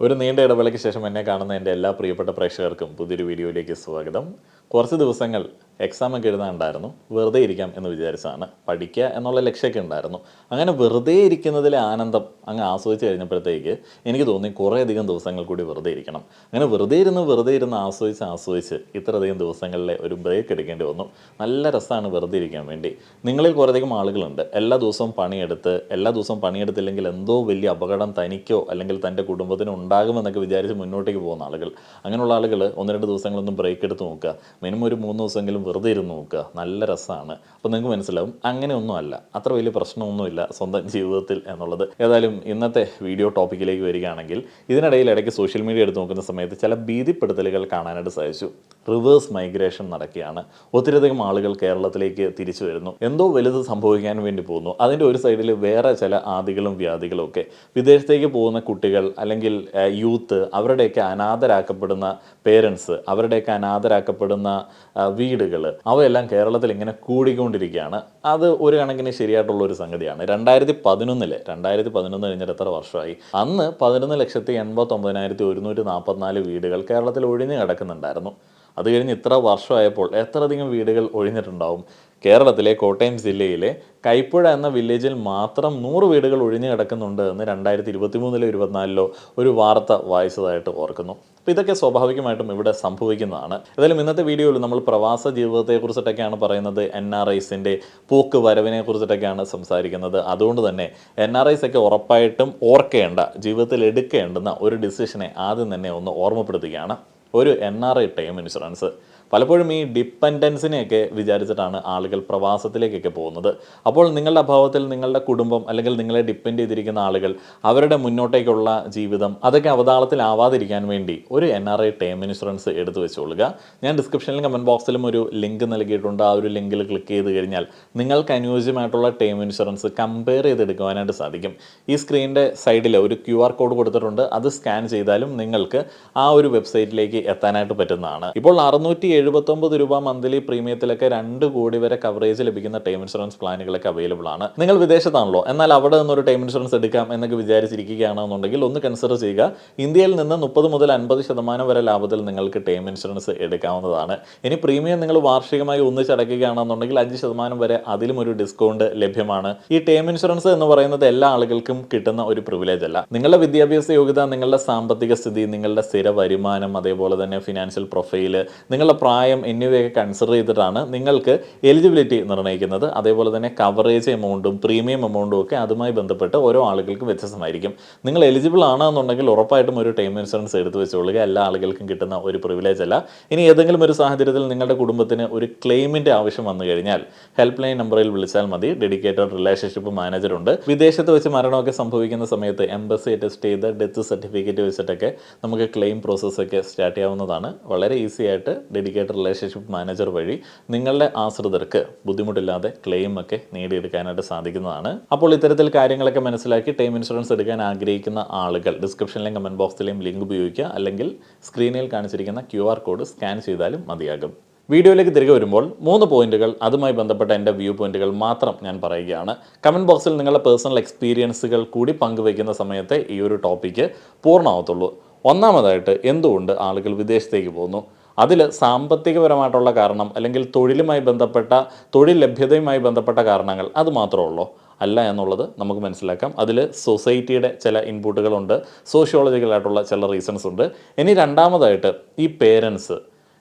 ഒരു നീണ്ട ഇടവേളയ്ക്ക് ശേഷം എന്നെ കാണുന്ന എന്റെ എല്ലാ പ്രിയപ്പെട്ട പ്രേക്ഷകർക്കും പുതിയൊരു വീഡിയോയിലേക്ക് സ്വാഗതം. കുറച്ച് ദിവസങ്ങൾ എക്സാം ഒക്കെ എഴുതാനുണ്ടായിരുന്നു വെറുതെ ഇരിക്കാം എന്ന് വിചാരിച്ചതാണ്. പഠിക്കുക എന്നുള്ള ലക്ഷ്യമൊക്കെ ഉണ്ടായിരുന്നു. അങ്ങനെ വെറുതെ ഇരിക്കുന്നതിലെ ആനന്ദം അങ്ങ് ആസ്വദിച്ച് കഴിഞ്ഞപ്പോഴത്തേക്ക് എനിക്ക് തോന്നി കുറേയധികം ദിവസങ്ങൾ കൂടി വെറുതെ ഇരിക്കണം. അങ്ങനെ വെറുതെ ഇരുന്ന് വെറുതെ ഇരുന്ന് ആസ്വദിച്ച് ആസ്വദിച്ച് ഇത്രയധികം ദിവസങ്ങളിലെ ഒരു ബ്രേക്ക് എടുക്കേണ്ടി വന്നു. നല്ല രസമാണ് വെറുതെ ഇരിക്കാൻ വേണ്ടി. നിങ്ങളിൽ കുറേയധികം ആളുകളുണ്ട്. എല്ലാ ദിവസവും പണിയെടുത്ത് എല്ലാ ദിവസവും പണിയെടുത്തില്ലെങ്കിൽ എന്തോ വലിയ അപകടം തനിക്കോ അല്ലെങ്കിൽ തന്റെ കുടുംബത്തിനോ ഉണ്ടാകുമെന്നൊക്കെ വിചാരിച്ച് മുന്നോട്ടേക്ക് പോകുന്ന ആളുകൾ. അങ്ങനെയുള്ള ആളുകൾ ഒന്ന് രണ്ട് ദിവസങ്ങളൊന്നും ബ്രേക്ക് എടുത്ത് നോക്കുക. മിനിമം ഒരു മൂന്ന് ദിവസമെങ്കിലും വെറുതെ ഇരുന്ന് നോക്കുക. നല്ല രസമാണ്. അപ്പോൾ നിങ്ങൾക്ക് മനസ്സിലാവും അങ്ങനെയൊന്നും അല്ല അത്ര വലിയ പ്രശ്നമൊന്നുമില്ല സ്വന്തം ജീവിതത്തിൽ എന്നുള്ളത്. ഏതായാലും ഇന്നത്തെ വീഡിയോ ടോപ്പിക്കിലേക്ക് വരികയാണെങ്കിൽ ഇതിനിടയിൽ ഇടയ്ക്ക് സോഷ്യൽ മീഡിയ എടുത്ത് നോക്കുന്ന സമയത്ത് ചില ഭീതിപ്പെടുത്തലുകൾ കാണാനായിട്ട് സാധിച്ചു. റിവേഴ്സ് മൈഗ്രേഷൻ നടക്കുകയാണ്. ഒത്തിരിയധികം ആളുകൾ കേരളത്തിലേക്ക് തിരിച്ചു വരുന്നു. എന്തോ വലുത് സംഭവിക്കാൻ വേണ്ടി പോകുന്നു. അതിന്റെ ഒരു സൈഡിൽ വേറെ ചില ആദികളും വ്യാധികളും ഒക്കെ. വിദേശത്തേക്ക് പോകുന്ന കുട്ടികൾ അല്ലെങ്കിൽ യൂത്ത് അവരുടെയൊക്കെ അനാഥരാക്കപ്പെടുന്ന പേരൻസ് അവരുടെയൊക്കെ അനാഥരാക്കപ്പെടുന്ന വീടുകൾ അവയെല്ലാം കേരളത്തിൽ ഇങ്ങനെ കൂടിക്കൊണ്ടിരിക്കുകയാണ്. അത് ഒരു കണക്കിന് ശരിയായിട്ടുള്ള ഒരു സംഗതിയാണ്. രണ്ടായിരത്തി പതിനൊന്നിൽ രണ്ടായിരത്തി പതിനൊന്ന് കഴിഞ്ഞിട്ട് എത്ര വർഷമായി? അന്ന് പതിനൊന്ന് ലക്ഷത്തി എൺപത്തൊമ്പതിനായിരത്തി ഒരുന്നൂറ്റി നാൽപ്പത്തിനാല് വീടുകൾ കേരളത്തിൽ ഒഴിഞ്ഞു കിടക്കുന്നുണ്ടായിരുന്നു. അത് കഴിഞ്ഞ് ഇത്ര വർഷമായപ്പോൾ എത്രയധികം വീടുകൾ ഒഴിഞ്ഞിട്ടുണ്ടാവും? കേരളത്തിലെ കോട്ടയം ജില്ലയിലെ കൈപ്പുഴ എന്ന വില്ലേജിൽ മാത്രം നൂറ് വീടുകൾ ഒഴിഞ്ഞു കിടക്കുന്നുണ്ട് എന്ന് രണ്ടായിരത്തി ഇരുപത്തി മൂന്നിലോ ഇരുപത്തിനാലിലോ ഒരു വാർത്ത വായിച്ചതായിട്ട് ഓർക്കുന്നു. അപ്പോൾ ഇതൊക്കെ സ്വാഭാവികമായിട്ടും ഇവിടെ സംഭവിക്കുന്നതാണ്. ഏതായാലും ഇന്നത്തെ വീഡിയോയിൽ നമ്മൾ പ്രവാസ ജീവിതത്തെക്കുറിച്ചിട്ടൊക്കെയാണ് പറയുന്നത്. എൻ ആർ ഐസിന്റെ പോക്ക് വരവിനെ കുറിച്ചിട്ടൊക്കെയാണ് സംസാരിക്കുന്നത്. അതുകൊണ്ട് തന്നെ എൻ ആർ ഐസ് ഒക്കെ ഉറപ്പായിട്ടും ഓർക്കേണ്ട ജീവിതത്തിൽ എടുക്കേണ്ടുന്ന ഒരു ഡിസിഷനെ ആദ്യം തന്നെ ഒന്ന് ഓർമ്മപ്പെടുത്തുകയാണ്. ഒരു N R I time insurance പലപ്പോഴും ഈ ഡിപ്പെൻഡൻസിനെയൊക്കെ വിചാരിച്ചിട്ടാണ് ആളുകൾ പ്രവാസത്തിലേക്കൊക്കെ പോകുന്നത്. അപ്പോൾ നിങ്ങളുടെ അഭാവത്തിൽ നിങ്ങളുടെ കുടുംബം അല്ലെങ്കിൽ നിങ്ങളെ ഡിപ്പെൻഡ് ചെയ്തിരിക്കുന്ന ആളുകൾ അവരുടെ മുന്നോട്ടേക്കുള്ള ജീവിതം അതൊക്കെ അവതാളത്തിലാവാതിരിക്കാൻ വേണ്ടി ഒരു N R I term insurance എടുത്തു വെച്ചുകൊള്ളുക ഞാൻ ഡിസ്ക്രിപ്ഷനിലും കമന്റ് ബോക്സിലും ഒരു ലിങ്ക് നൽകിയിട്ടുണ്ട്. ആ ഒരു ലിങ്കിൽ ക്ലിക്ക് ചെയ്ത് കഴിഞ്ഞാൽ നിങ്ങൾക്ക് അനുയോജ്യമായിട്ടുള്ള ടേം ഇൻഷുറൻസ് കമ്പയർ ചെയ്തെടുക്കുവാനായിട്ട് സാധിക്കും. ഈ സ്ക്രീനിന്റെ സൈഡിൽ ഒരു ക്യു ആർ കോഡ് കൊടുത്തിട്ടുണ്ട്. അത് സ്കാൻ ചെയ്താലും നിങ്ങൾക്ക് ആ ഒരു വെബ്സൈറ്റിലേക്ക് എത്താനായിട്ട് പറ്റുന്നതാണ്. ഇപ്പോൾ അറുന്നൂറ്റി എഴുപത്തൊമ്പത് രൂപ മന്ത്ലി പ്രീമിയത്തിലൊക്കെ രണ്ട് കോടി വരെ കവറേജ് ലഭിക്കുന്ന ടൈം ഇൻഷുറൻസ് പ്ലാനുകളൊക്കെ അവൈലബിൾ ആണ്. നിങ്ങൾ വിദേശത്താണല്ലോ എന്നാൽ അവിടെ നിന്നൊരു ടൈം ഇൻഷുറൻസ് എടുക്കാം എന്നൊക്കെ വിചാരിച്ചിരിക്കുകയാണെന്നുണ്ടെങ്കിൽ ഒന്ന് കൺസിഡർ ചെയ്യുക. ഇന്ത്യയിൽ നിന്ന് മുപ്പത് മുതൽ അൻപത് ശതമാനം വരെ ലാഭത്തിൽ നിങ്ങൾക്ക് ടൈം ഇൻഷുറൻസ് എടുക്കാവുന്നതാണ്. ഇനി പ്രീമിയം നിങ്ങൾ വാർഷികമായി ഒന്നിച്ചടക്കുകയാണെന്നുണ്ടെങ്കിൽ അഞ്ച് ശതമാനം വരെ അതിലും ഒരു ഡിസ്കൗണ്ട് ലഭ്യമാണ്. ഈ ടേം ഇൻഷുറൻസ് എന്ന് പറയുന്നത് എല്ലാ ആളുകൾക്കും കിട്ടുന്ന ഒരു പ്രിവിലേജ് അല്ല. നിങ്ങളുടെ വിദ്യാഭ്യാസ യോഗ്യത നിങ്ങളുടെ സാമ്പത്തിക സ്ഥിതി നിങ്ങളുടെ സ്ഥിര വരുമാനം അതേപോലെ തന്നെ ഫിനാൻഷ്യൽ പ്രൊഫൈൽ നിങ്ങളുടെ പ്രായം എന്നിവയൊക്കെ കൺസിഡർ ചെയ്തിട്ടാണ് നിങ്ങൾക്ക് എലിജിബിലിറ്റി നിർണയിക്കുന്നത്. അതേപോലെ തന്നെ കവറേജ് എമൗണ്ടും പ്രീമിയം എമൗണ്ടും ഒക്കെ അതുമായി ബന്ധപ്പെട്ട് ഓരോ ആളുകൾക്കും വ്യത്യസ്തമായിരിക്കും. നിങ്ങൾ എലിജിബിൾ ആണെന്നുണ്ടെങ്കിൽ ഉറപ്പായിട്ടും ഒരു ടൈം ഇൻഷുറൻസ് എടുത്തു വെച്ചോളുക. എല്ലാ ആളുകൾക്കും കിട്ടുന്ന ഒരു പ്രിവിലേജ് അല്ല. ഇനി ഏതെങ്കിലും ഒരു സാഹചര്യത്തിൽ നിങ്ങളുടെ കുടുംബത്തിന് ഒരു ക്ലെയിമിന്റെ ആവശ്യം വന്നു കഴിഞ്ഞാൽ ഹെൽപ്പ് ലൈൻ നമ്പറിൽ വിളിച്ചാൽ മതി. ഡെഡിക്കേറ്റഡ് റിലേഷൻഷിപ്പ് മാനേജർ ഉണ്ട്. വിദേശത്ത് വെച്ച് മരണമൊക്കെ സംഭവിക്കുന്ന സമയത്ത് എംബസി അറ്റസ്റ്റ് ചെയ്ത് ഡെത്ത് സർട്ടിഫിക്കറ്റ് വെച്ചിട്ടൊക്കെ നമുക്ക് ക്ലെയിം പ്രോസസ്സൊക്കെ സ്റ്റാർട്ട് ചെയ്യാവുന്നതാണ്. വളരെ ഈസി ആയിട്ട് ഡെഡിക്കേറ്റഡ് റിലേഷൻഷിപ്പ് മാനേജർ വഴി നിങ്ങളുടെ ആശ്രിതർക്ക് ബുദ്ധിമുട്ടില്ലാതെ ക്ലെയിം ഒക്കെ നേടിയെടുക്കാനായിട്ട് സാധിക്കുന്നതാണ്. അപ്പോൾ ഇത്തരത്തിൽ കാര്യങ്ങളൊക്കെ മനസ്സിലാക്കി ടൈം ഇൻഷുറൻസ് എടുക്കാൻ ആഗ്രഹിക്കുന്ന ആളുകൾ ഡിസ്ക്രിപ്ഷനിലെയും കമന്റ് ബോക്സിലെയും ലിങ്ക് ഉപയോഗിക്കുക. അല്ലെങ്കിൽ സ്ക്രീനിൽ കാണിച്ചിരിക്കുന്ന ക്യു ആർ കോഡ് സ്കാൻ ചെയ്താലും മതിയാകും. വീഡിയോയിലേക്ക് തിരികെ വരുമ്പോൾ മൂന്ന് പോയിന്റുകൾ അതുമായി ബന്ധപ്പെട്ട എന്റെ വ്യൂ പോയിന്റുകൾ മാത്രം ഞാൻ പറയുകയാണ്. കമന്റ് ബോക്സിൽ നിങ്ങളുടെ പേഴ്സണൽ എക്സ്പീരിയൻസുകൾ കൂടി പങ്കുവയ്ക്കുന്ന സമയത്തെ ഈ ഒരു ടോപ്പിക്ക് പൂർണമാവത്തുള്ളൂ. ഒന്നാമതായിട്ട് എന്തുകൊണ്ട് ആളുകൾ വിദേശത്തേക്ക് പോകുന്നു? അതിൽ സാമ്പത്തികപരമായിട്ടുള്ള കാരണം അല്ലെങ്കിൽ തൊഴിലുമായി ബന്ധപ്പെട്ട തൊഴിൽ ലഭ്യതയുമായി ബന്ധപ്പെട്ട കാരണങ്ങൾ അത് മാത്രമേ ഉള്ളൂ അല്ല എന്നുള്ളത് നമുക്ക് മനസ്സിലാക്കാം. അതിൽ സൊസൈറ്റിയുടെ ചില ഇൻപുട്ടുകളുണ്ട്. സോഷ്യോളജിക്കലായിട്ടുള്ള ചില റീസൺസ് ഉണ്ട്. ഇനി രണ്ടാമതായിട്ട് ഈ പേരൻസ്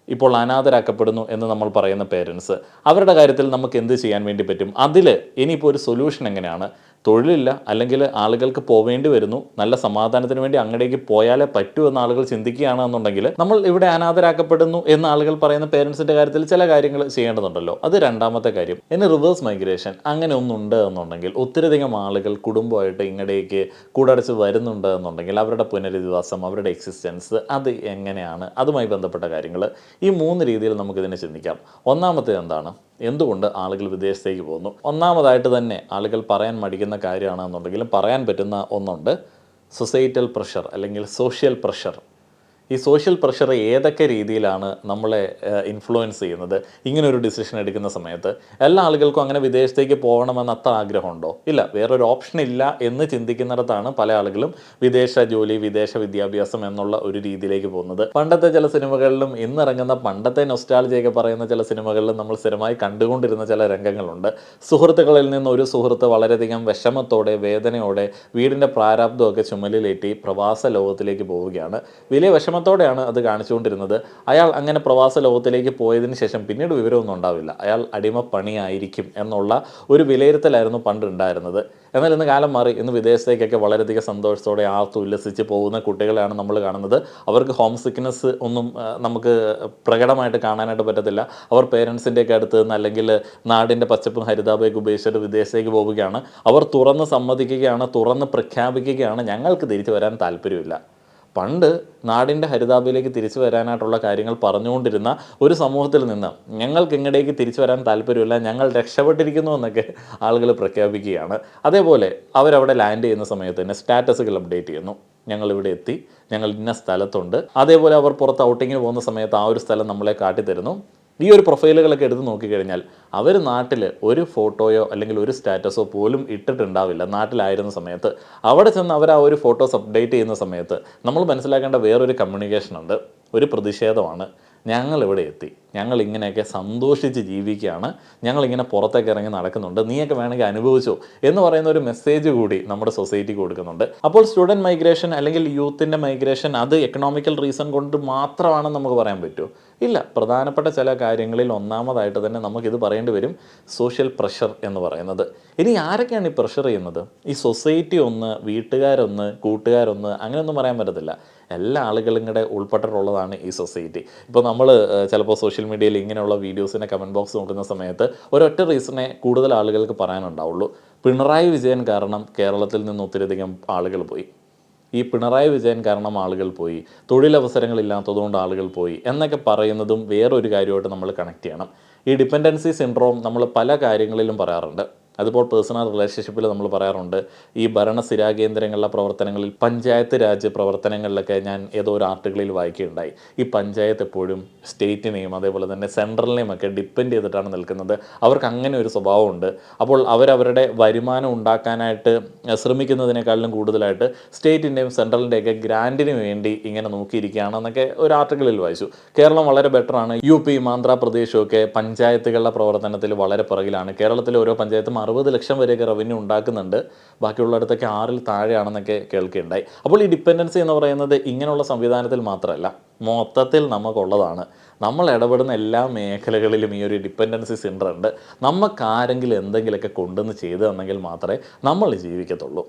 ഇപ്പോൾ അനാഥരാക്കപ്പെടുന്നു എന്ന് നമ്മൾ പറയുന്ന പേരൻസ് അവരുടെ കാര്യത്തിൽ നമുക്ക് എന്ത് ചെയ്യാൻ വേണ്ടി പറ്റും? അതിൽ ഇനിയിപ്പോൾ ഒരു സൊല്യൂഷൻ എങ്ങനെയാണ്? തൊഴിലില്ല അല്ലെങ്കിൽ ആളുകൾക്ക് പോവേണ്ടി വരുന്നു നല്ല സമാധാനത്തിന് വേണ്ടി അങ്ങടേക്ക് പോയാലേ പറ്റൂ എന്ന് ആളുകൾ ചിന്തിക്കുകയാണെന്നുണ്ടെങ്കിൽ നമ്മൾ ഇവിടെ അനാഥരാക്കപ്പെടുന്നു എന്ന് ആളുകൾ പറയുന്ന പേരൻസിന്റെ കാര്യത്തിൽ ചില കാര്യങ്ങൾ ചെയ്യേണ്ടതുണ്ടല്ലോ. അത് രണ്ടാമത്തെ കാര്യം. ഇനി റിവേഴ്സ് മൈഗ്രേഷൻ അങ്ങനെ ഒന്നുണ്ട് എന്നുണ്ടെങ്കിൽ ഒത്തിരിയധികം ആളുകൾ കുടുംബമായിട്ട് ഇങ്ങടേക്ക് കൂടടച്ച് വരുന്നുണ്ട് എന്നുണ്ടെങ്കിൽ അവരുടെ പുനരധിവാസം അവരുടെ എക്സിസ്റ്റൻസ് അത് എങ്ങനെയാണ്? അതുമായി ബന്ധപ്പെട്ട കാര്യങ്ങൾ ഈ മൂന്ന് രീതിയിൽ നമുക്കിതിനെ ചിന്തിക്കാം. ഒന്നാമത്തേത് എന്താണ്? എന്തുകൊണ്ട് ആളുകൾ വിദേശത്തേക്ക് പോകുന്നു? ഒന്നാമതായിട്ട് തന്നെ ആളുകൾ പറയാൻ മടിക്കുന്ന കാര്യമാണെന്നുണ്ടെങ്കിലും പറയാൻ പറ്റുന്ന ഒന്നുണ്ട്. സൊസൈറ്റൽ പ്രഷർ അല്ലെങ്കിൽ സോഷ്യൽ പ്രഷർ ഈ സോഷ്യൽ പ്രഷർ ഏതൊക്കെ രീതിയിലാണ് നമ്മളെ ഇൻഫ്ലുവൻസ് ചെയ്യുന്നത്? ഇങ്ങനെ ഒരു ഡിസിഷൻ എടുക്കുന്ന സമയത്ത് എല്ലാ ആളുകൾക്കും അങ്ങനെ വിദേശത്തേക്ക് പോകണമെന്ന് അത്ര ആഗ്രഹമുണ്ടോ? ഇല്ല. വേറൊരു ഓപ്ഷൻ ഇല്ല എന്ന് ചിന്തിക്കുന്നിടത്താണ് പല ആളുകളും വിദേശ ജോലി വിദേശ വിദ്യാഭ്യാസം എന്നുള്ള ഒരു രീതിയിലേക്ക് പോകുന്നത്. പണ്ടത്തെ ചില സിനിമകളിലും ഇന്നിറങ്ങുന്ന പണ്ടത്തെ നൊസ്റ്റാൾജിയൊക്കെ പറയുന്ന ചില സിനിമകളിലും നമ്മൾ സ്ഥിരമായി കണ്ടുകൊണ്ടിരുന്ന ചില രംഗങ്ങളുണ്ട്. സുഹൃത്തുക്കളിൽ നിന്ന് ഒരു സുഹൃത്ത് വളരെയധികം വിഷമത്തോടെ വേദനയോടെ വീടിന്റെ പ്രാരാബ്ദമൊക്കെ ചുമലിലേറ്റി പ്രവാസ ലോകത്തിലേക്ക് പോവുകയാണ്. വലിയ വിഷമത്തോടെയാണ് അത് കാണിച്ചുകൊണ്ടിരുന്നത്. അയാൾ അങ്ങനെ പ്രവാസ ലോകത്തിലേക്ക് പോയതിന് ശേഷം പിന്നീട് വിവരമൊന്നും ഉണ്ടാവില്ല. അയാൾ അടിമ അടിമപ്പണിയായിരിക്കും എന്നുള്ള ഒരു വിലയിരുത്തലായിരുന്നു പണ്ടുണ്ടായിരുന്നത്. എന്നാൽ ഇന്ന് കാലം മാറി ഇന്ന് വിദേശത്തേക്കൊക്കെ വളരെയധികം സന്തോഷത്തോടെ ആർത്തു ഉല്ലസിച്ച് പോകുന്ന കുട്ടികളെയാണ് നമ്മൾ കാണുന്നത്. അവർക്ക് ഹോം സിക്നെസ് ഒന്നും നമുക്ക് പ്രകടമായിട്ട് കാണാനായിട്ട് പറ്റത്തില്ല. അവർ പേരൻസിന്റെയൊക്കെ അടുത്ത് നിന്ന് അല്ലെങ്കിൽ നാടിന്റെ പച്ചപ്പും ഹരിതാപയൊക്കെ ഉപയോഗിച്ചിട്ട് വിദേശത്തേക്ക് പോവുകയാണ്. അവർ തുറന്ന് സമ്മതിക്കുകയാണ് തുറന്ന് പ്രഖ്യാപിക്കുകയാണ്. ഞങ്ങൾക്ക് തിരിച്ചു വരാൻ താല്പര്യമില്ല. പണ്ട് നാടിന്റെ ഹരിതാപയിലേക്ക് തിരിച്ചു വരാനായിട്ടുള്ള കാര്യങ്ങൾ പറഞ്ഞുകൊണ്ടിരുന്ന ഒരു സമൂഹത്തിൽ നിന്ന് ഞങ്ങൾക്ക് ഇങ്ങടേക്ക് തിരിച്ചു വരാൻ താല്പര്യമില്ല ഞങ്ങൾ രക്ഷപ്പെട്ടിരിക്കുന്നു എന്നൊക്കെ ആളുകൾ പ്രഖ്യാപിക്കുകയാണ്. അതേപോലെ അവരവിടെ ലാൻഡ് ചെയ്യുന്ന സമയത്ത് തന്നെ സ്റ്റാറ്റസുകൾ അപ്ഡേറ്റ് ചെയ്യുന്നു. ഞങ്ങൾ ഇവിടെ എത്തി ഞങ്ങൾ ഇന്ന സ്ഥലത്തുണ്ട്. അതേപോലെ അവർ പുറത്ത് ഔട്ടിങ്ങിന് പോകുന്ന സമയത്ത് ആ ഒരു സ്ഥലം നമ്മളെ കാട്ടിത്തരുന്നു. ഈ ഒരു പ്രൊഫൈലുകളൊക്കെ എടുത്ത് നോക്കിക്കഴിഞ്ഞാൽ അവർ നാട്ടിൽ ഒരു ഫോട്ടോയോ അല്ലെങ്കിൽ ഒരു സ്റ്റാറ്റസോ പോലും ഇട്ടിട്ടുണ്ടാവില്ല നാട്ടിലായിരുന്ന സമയത്ത്. അവിടെ ചെന്ന് അവർ ആ ഒരു ഫോട്ടോസ് അപ്ഡേറ്റ് ചെയ്യുന്ന സമയത്ത് നമ്മൾ മനസ്സിലാക്കേണ്ട വേറൊരു കമ്മ്യൂണിക്കേഷൻ ഉണ്ട്. ഒരു പ്രതിഷേധമാണ്. ഞങ്ങൾ ഇവിടെ എത്തി. ഞങ്ങൾ ഇങ്ങനെയൊക്കെ സന്തോഷിച്ച് ജീവിക്കുകയാണ്. ഞങ്ങളിങ്ങനെ പുറത്തേക്ക് ഇറങ്ങി നടക്കുന്നുണ്ട്. നീയൊക്കെ വേണമെങ്കിൽ അനുഭവിച്ചോ എന്ന് പറയുന്ന ഒരു മെസ്സേജ് കൂടി നമ്മുടെ സൊസൈറ്റിക്ക് കൊടുക്കുന്നുണ്ട്. അപ്പോൾ സ്റ്റുഡന്റ് മൈഗ്രേഷൻ അല്ലെങ്കിൽ യൂത്തിന്റെ മൈഗ്രേഷൻ അത് എക്കണോമിക്കൽ റീസൺ കൊണ്ട് മാത്രമാണെന്ന് നമുക്ക് പറയാൻ പറ്റുമോ? ഇല്ല പ്രധാനപ്പെട്ട ചില കാര്യങ്ങളിൽ ഒന്നാമതായിട്ട് തന്നെ നമുക്കിത് പറയേണ്ടി വരും സോഷ്യൽ പ്രഷർ എന്ന് പറയുന്നത്. ഇനി ആരൊക്കെയാണ് ഈ പ്രഷർ ചെയ്യുന്നത്? ഈ സൊസൈറ്റി ഒന്ന് വീട്ടുകാരൊന്ന് കൂട്ടുകാരൊന്ന് അങ്ങനെയൊന്നും പറയാൻ പറ്റത്തില്ല. എല്ലാ ആളുകളും കൂടെ ഉൾപ്പെട്ടിട്ടുള്ളതാണ് ഈ സൊസൈറ്റി ഇപ്പോൾ നമ്മൾ ചിലപ്പോൾ സോഷ്യൽ മീഡിയയിൽ ഇങ്ങനെയുള്ള വീഡിയോസിന്റെ കമന്റ് ബോക്സ് നോക്കുന്ന സമയത്ത് ഒരൊറ്റ റീസണെ കൂടുതൽ ആളുകൾക്ക് പറയാനുണ്ടാവുള്ളൂ. പിണറായി വിജയൻ കാരണം കേരളത്തിൽ നിന്ന് ഒത്തിരിയധികം ആളുകൾ പോയി. ഈ പിണറായി വിജയൻ കാരണം ആളുകൾ പോയി തൊഴിലവസരങ്ങളില്ലാത്തതുകൊണ്ട് ആളുകൾ പോയി എന്നൊക്കെ പറയുന്നതും വേറൊരു കാര്യമായിട്ട് നമ്മൾ കണക്ട് ചെയ്യണം. ഈ ഡിപ്പെൻഡൻസി സിൻഡ്രോം നമ്മൾ പല കാര്യങ്ങളിലും പറയാറുണ്ട്. അതിപ്പോൾ പേഴ്സണൽ റിലേഷൻഷിപ്പിൽ നമ്മൾ പറയാറുണ്ട് ഈ ഭരണ കേന്ദ്രങ്ങളിലെ പ്രവർത്തനങ്ങളിൽ പഞ്ചായത്ത് രാജ് പ്രവർത്തനങ്ങളിലൊക്കെ ഞാൻ ഏതോ ഒരു ആർട്ടിക്കിളിൽ വായിക്കുകയുണ്ടായി. ഈ പഞ്ചായത്ത് എപ്പോഴും സ്റ്റേറ്റിനെയും അതേപോലെ തന്നെ സെൻട്രലിനെയും ഒക്കെ ഡിപ്പെൻഡ് ചെയ്തിട്ടാണ് നിൽക്കുന്നത്. അവർക്ക് അങ്ങനെ ഒരു സ്വഭാവമുണ്ട്. അപ്പോൾ അവരവരുടെ വരുമാനം ഉണ്ടാക്കാനായിട്ട് ശ്രമിക്കുന്നതിനേക്കാളും കൂടുതലായിട്ട് സ്റ്റേറ്റിന്റെയും സെൻട്രലിന്റെയൊക്കെ ഗ്രാന്റിന് വേണ്ടി ഇങ്ങനെ നോക്കിയിരിക്കുകയാണെന്നൊക്കെ ഒരു ആർട്ടിക്കിളിൽ വായിച്ചു. കേരളം വളരെ ബെറ്ററാണ് യു പി ആന്ധ്രാപ്രദേശും ഒക്കെ പഞ്ചായത്തുകളുടെ പ്രവർത്തനത്തിൽ വളരെ പുറകിലാണ്. കേരളത്തിലെ ഓരോ പഞ്ചായത്തും അറുപത് ലക്ഷം വരെയൊക്കെ റവന്യൂ ഉണ്ടാക്കുന്നുണ്ട്. ബാക്കിയുള്ളിടത്തൊക്കെ ആറിൽ താഴെയാണെന്നൊക്കെ കേൾക്കുകയുണ്ടായി അപ്പോൾ ഈ ഡിപ്പെൻഡൻസി എന്ന് പറയുന്നത് ഇങ്ങനെയുള്ള സംവിധാനത്തിൽ മാത്രമല്ല മൊത്തത്തിൽ നമുക്കുള്ളതാണ്. നമ്മൾ ഇടപെടുന്ന എല്ലാ മേഖലകളിലും ഈ ഒരു ഡിപ്പെൻഡൻസി സെന്റർ ഉണ്ട്. നമുക്ക് ആരെങ്കിലും എന്തെങ്കിലുമൊക്കെ കൊണ്ടുവന്ന് ചെയ്ത് തന്നെങ്കിൽ മാത്രമേ നമ്മൾ ജീവിക്കത്തുള്ളൂ.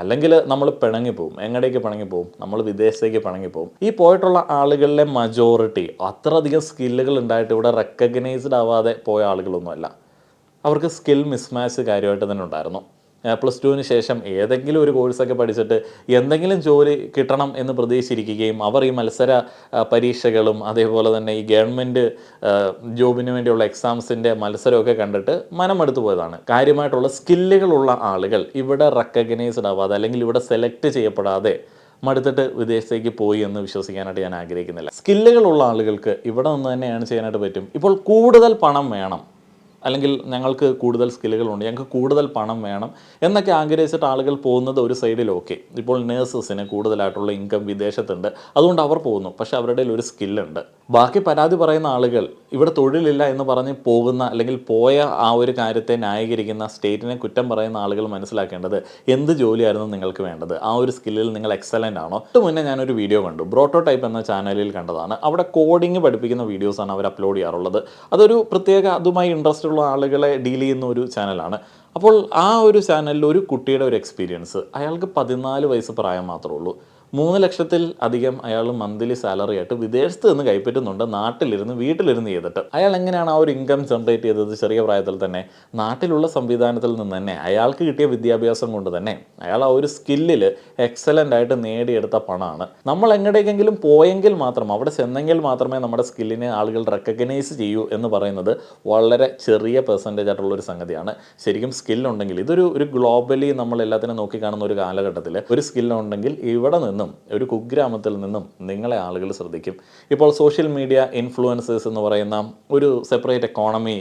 അല്ലെങ്കിൽ നമ്മൾ പിണങ്ങിപ്പോവും എങ്ങടേക്ക് പിണങ്ങിപ്പോവും നമ്മൾ വിദേശത്തേക്ക് പിണങ്ങിപ്പോവും ഈ പോയിട്ടുള്ള ആളുകളിലെ മജോറിറ്റി അത്രയധികം സ്കില്ലുകൾ ഉണ്ടായിട്ട് ഇവിടെ റെക്കഗ്നൈസ്ഡ് ആവാതെ പോയ ആളുകളൊന്നുമല്ല. അവർക്ക് സ്കിൽ മിസ്മാച്ച് കാര്യമായിട്ട് തന്നെ ഉണ്ടായിരുന്നു. പ്ലസ് ടുവിന് ശേഷം ഏതെങ്കിലും ഒരു കോഴ്സൊക്കെ പഠിച്ചിട്ട് എന്തെങ്കിലും ജോലി കിട്ടണം എന്ന് പ്രതീക്ഷിച്ചിരിക്കുകയും അവർ ഈ മത്സര പരീക്ഷകളും അതേപോലെ തന്നെ ഈ ഗവൺമെന്റ് ജോബിന് വേണ്ടിയുള്ള എക്സാംസിന്റെ മത്സരമൊക്കെ കണ്ടിട്ട് മനമെടുത്തു പോയതാണ്. കാര്യമായിട്ടുള്ള സ്കില്ലുകളുള്ള ആളുകൾ ഇവിടെ റെക്കഗ്നൈസ്ഡ് ആവാതെ അല്ലെങ്കിൽ ഇവിടെ സെലക്ട് ചെയ്യപ്പെടാതെ മടുത്തിട്ട് വിദേശത്തേക്ക് പോയി എന്ന് വിശ്വസിക്കാനായിട്ട് ഞാൻ ആഗ്രഹിക്കുന്നില്ല. സ്കില്ലുകളുള്ള ആളുകൾക്ക് ഇവിടെ നിന്ന് തന്നെയാണ് ചെയ്യാനായിട്ട് പറ്റും. ഇപ്പോൾ കൂടുതൽ പണം വേണം. അല്ലെങ്കിൽ ഞങ്ങൾക്ക് കൂടുതൽ സ്കില്ലുകളുണ്ട് ഞങ്ങൾക്ക് കൂടുതൽ പണം വേണം എന്നൊക്കെ ആഗ്രഹിച്ചിട്ട് ആളുകൾ പോകുന്നത് ഒരു സൈഡിൽ ഓക്കെ ഇപ്പോൾ നേഴ്സസിന് കൂടുതലായിട്ടുള്ള ഇൻകം വിദേശത്തുണ്ട് അതുകൊണ്ട് അവർ പോകുന്നു. പക്ഷേ അവരുടെ ഒരു സ്കില്ലുണ്ട് ബാക്കി പരാതി പറയുന്ന ആളുകൾ ഇവിടെ തൊഴിലില്ല എന്ന് പറഞ്ഞ് പോകുന്ന അല്ലെങ്കിൽ പോയ ആ ഒരു കാര്യത്തെ ന്യായീകരിക്കുന്ന സ്റ്റേറ്റിനെ കുറ്റം പറയുന്ന ആളുകൾ മനസ്സിലാക്കേണ്ടത് എന്ത് ജോലിയായിരുന്നു നിങ്ങൾക്ക് വേണ്ടത്? ആ ഒരു സ്കില്ലിൽ നിങ്ങൾ എക്സലന്റ് ആണോ? തൊട്ട് മുന്നേ ഞാനൊരു വീഡിയോ കണ്ടു. ബ്രോട്ടോ ടൈപ്പ് എന്ന ചാനലിൽ കണ്ടതാണ്. അവിടെ കോഡിങ് പഠിപ്പിക്കുന്ന വീഡിയോസാണ് അവർ അപ്ലോഡ് ചെയ്യാറുള്ളത്. അതൊരു പ്രത്യേക അതുമായി ഇൻട്രസ്റ്റ് ഉള്ള ആളുകളെ ഡീൽ ചെയ്യുന്ന ഒരു ചാനലാണ് അപ്പോൾ ആ ഒരു ചാനലിൽ ഒരു കുട്ടിയുടെ ഒരു എക്സ്പീരിയൻസ് അയാൾക്ക് പതിനാല് വയസ്സ് പ്രായം മാത്രമേ ഉള്ളൂ. മൂന്ന് ലക്ഷത്തിൽ അധികം അയാൾ മന്ത്ലി സാലറി ആയിട്ട് വിദേശത്ത് നിന്ന് കൈപ്പറ്റുന്നുണ്ട് നാട്ടിലിരുന്ന് വീട്ടിലിരുന്ന് ചെയ്തിട്ട്. അയാൾ എങ്ങനെയാണ് ആ ഒരു ഇൻകം ജനറേറ്റ് ചെയ്തത്? ചെറിയ പ്രായത്തിൽ തന്നെ. നാട്ടിലുള്ള സംവിധാനത്തിൽ നിന്ന് തന്നെ. അയാൾക്ക് കിട്ടിയ വിദ്യാഭ്യാസം കൊണ്ട് തന്നെ അയാൾ ആ ഒരു സ്കില്ലിൽ എക്സലന്റ് ആയിട്ട് നേടിയെടുത്ത പണമാണ് നമ്മൾ എങ്ങടേക്കെങ്കിലും പോയെങ്കിൽ മാത്രം അവിടെ ചെന്നെങ്കിൽ മാത്രമേ നമ്മുടെ സ്കില്ലിനെ ആളുകൾ റെക്കഗ്നൈസ് ചെയ്യൂ എന്ന് പറയുന്നത് വളരെ ചെറിയ പെർസെന്റേജ് ആയിട്ടുള്ള ഒരു സംഗതിയാണ്. ശരിക്കും സ്കില്ലുണ്ടെങ്കിൽ ഇതൊരു ഒരു ഗ്ലോബലി നമ്മൾ എല്ലാത്തിനും നോക്കിക്കാണുന്ന ഒരു കാലഘട്ടത്തിൽ ഒരു സ്കില്ലുണ്ടെങ്കിൽ ഇവിടെ നിന്ന് നിന്നും ഒരു കുഗ്രാമത്തിൽ നിന്നും നിങ്ങളെ ആളുകൾ ശ്രദ്ധിക്കും. ഇപ്പോൾ സോഷ്യൽ മീഡിയ ഇൻഫ്ലുവൻസേഴ്സ് എന്ന് പറയുന്ന ഒരു സെപ്പറേറ്റ് എക്കോണമി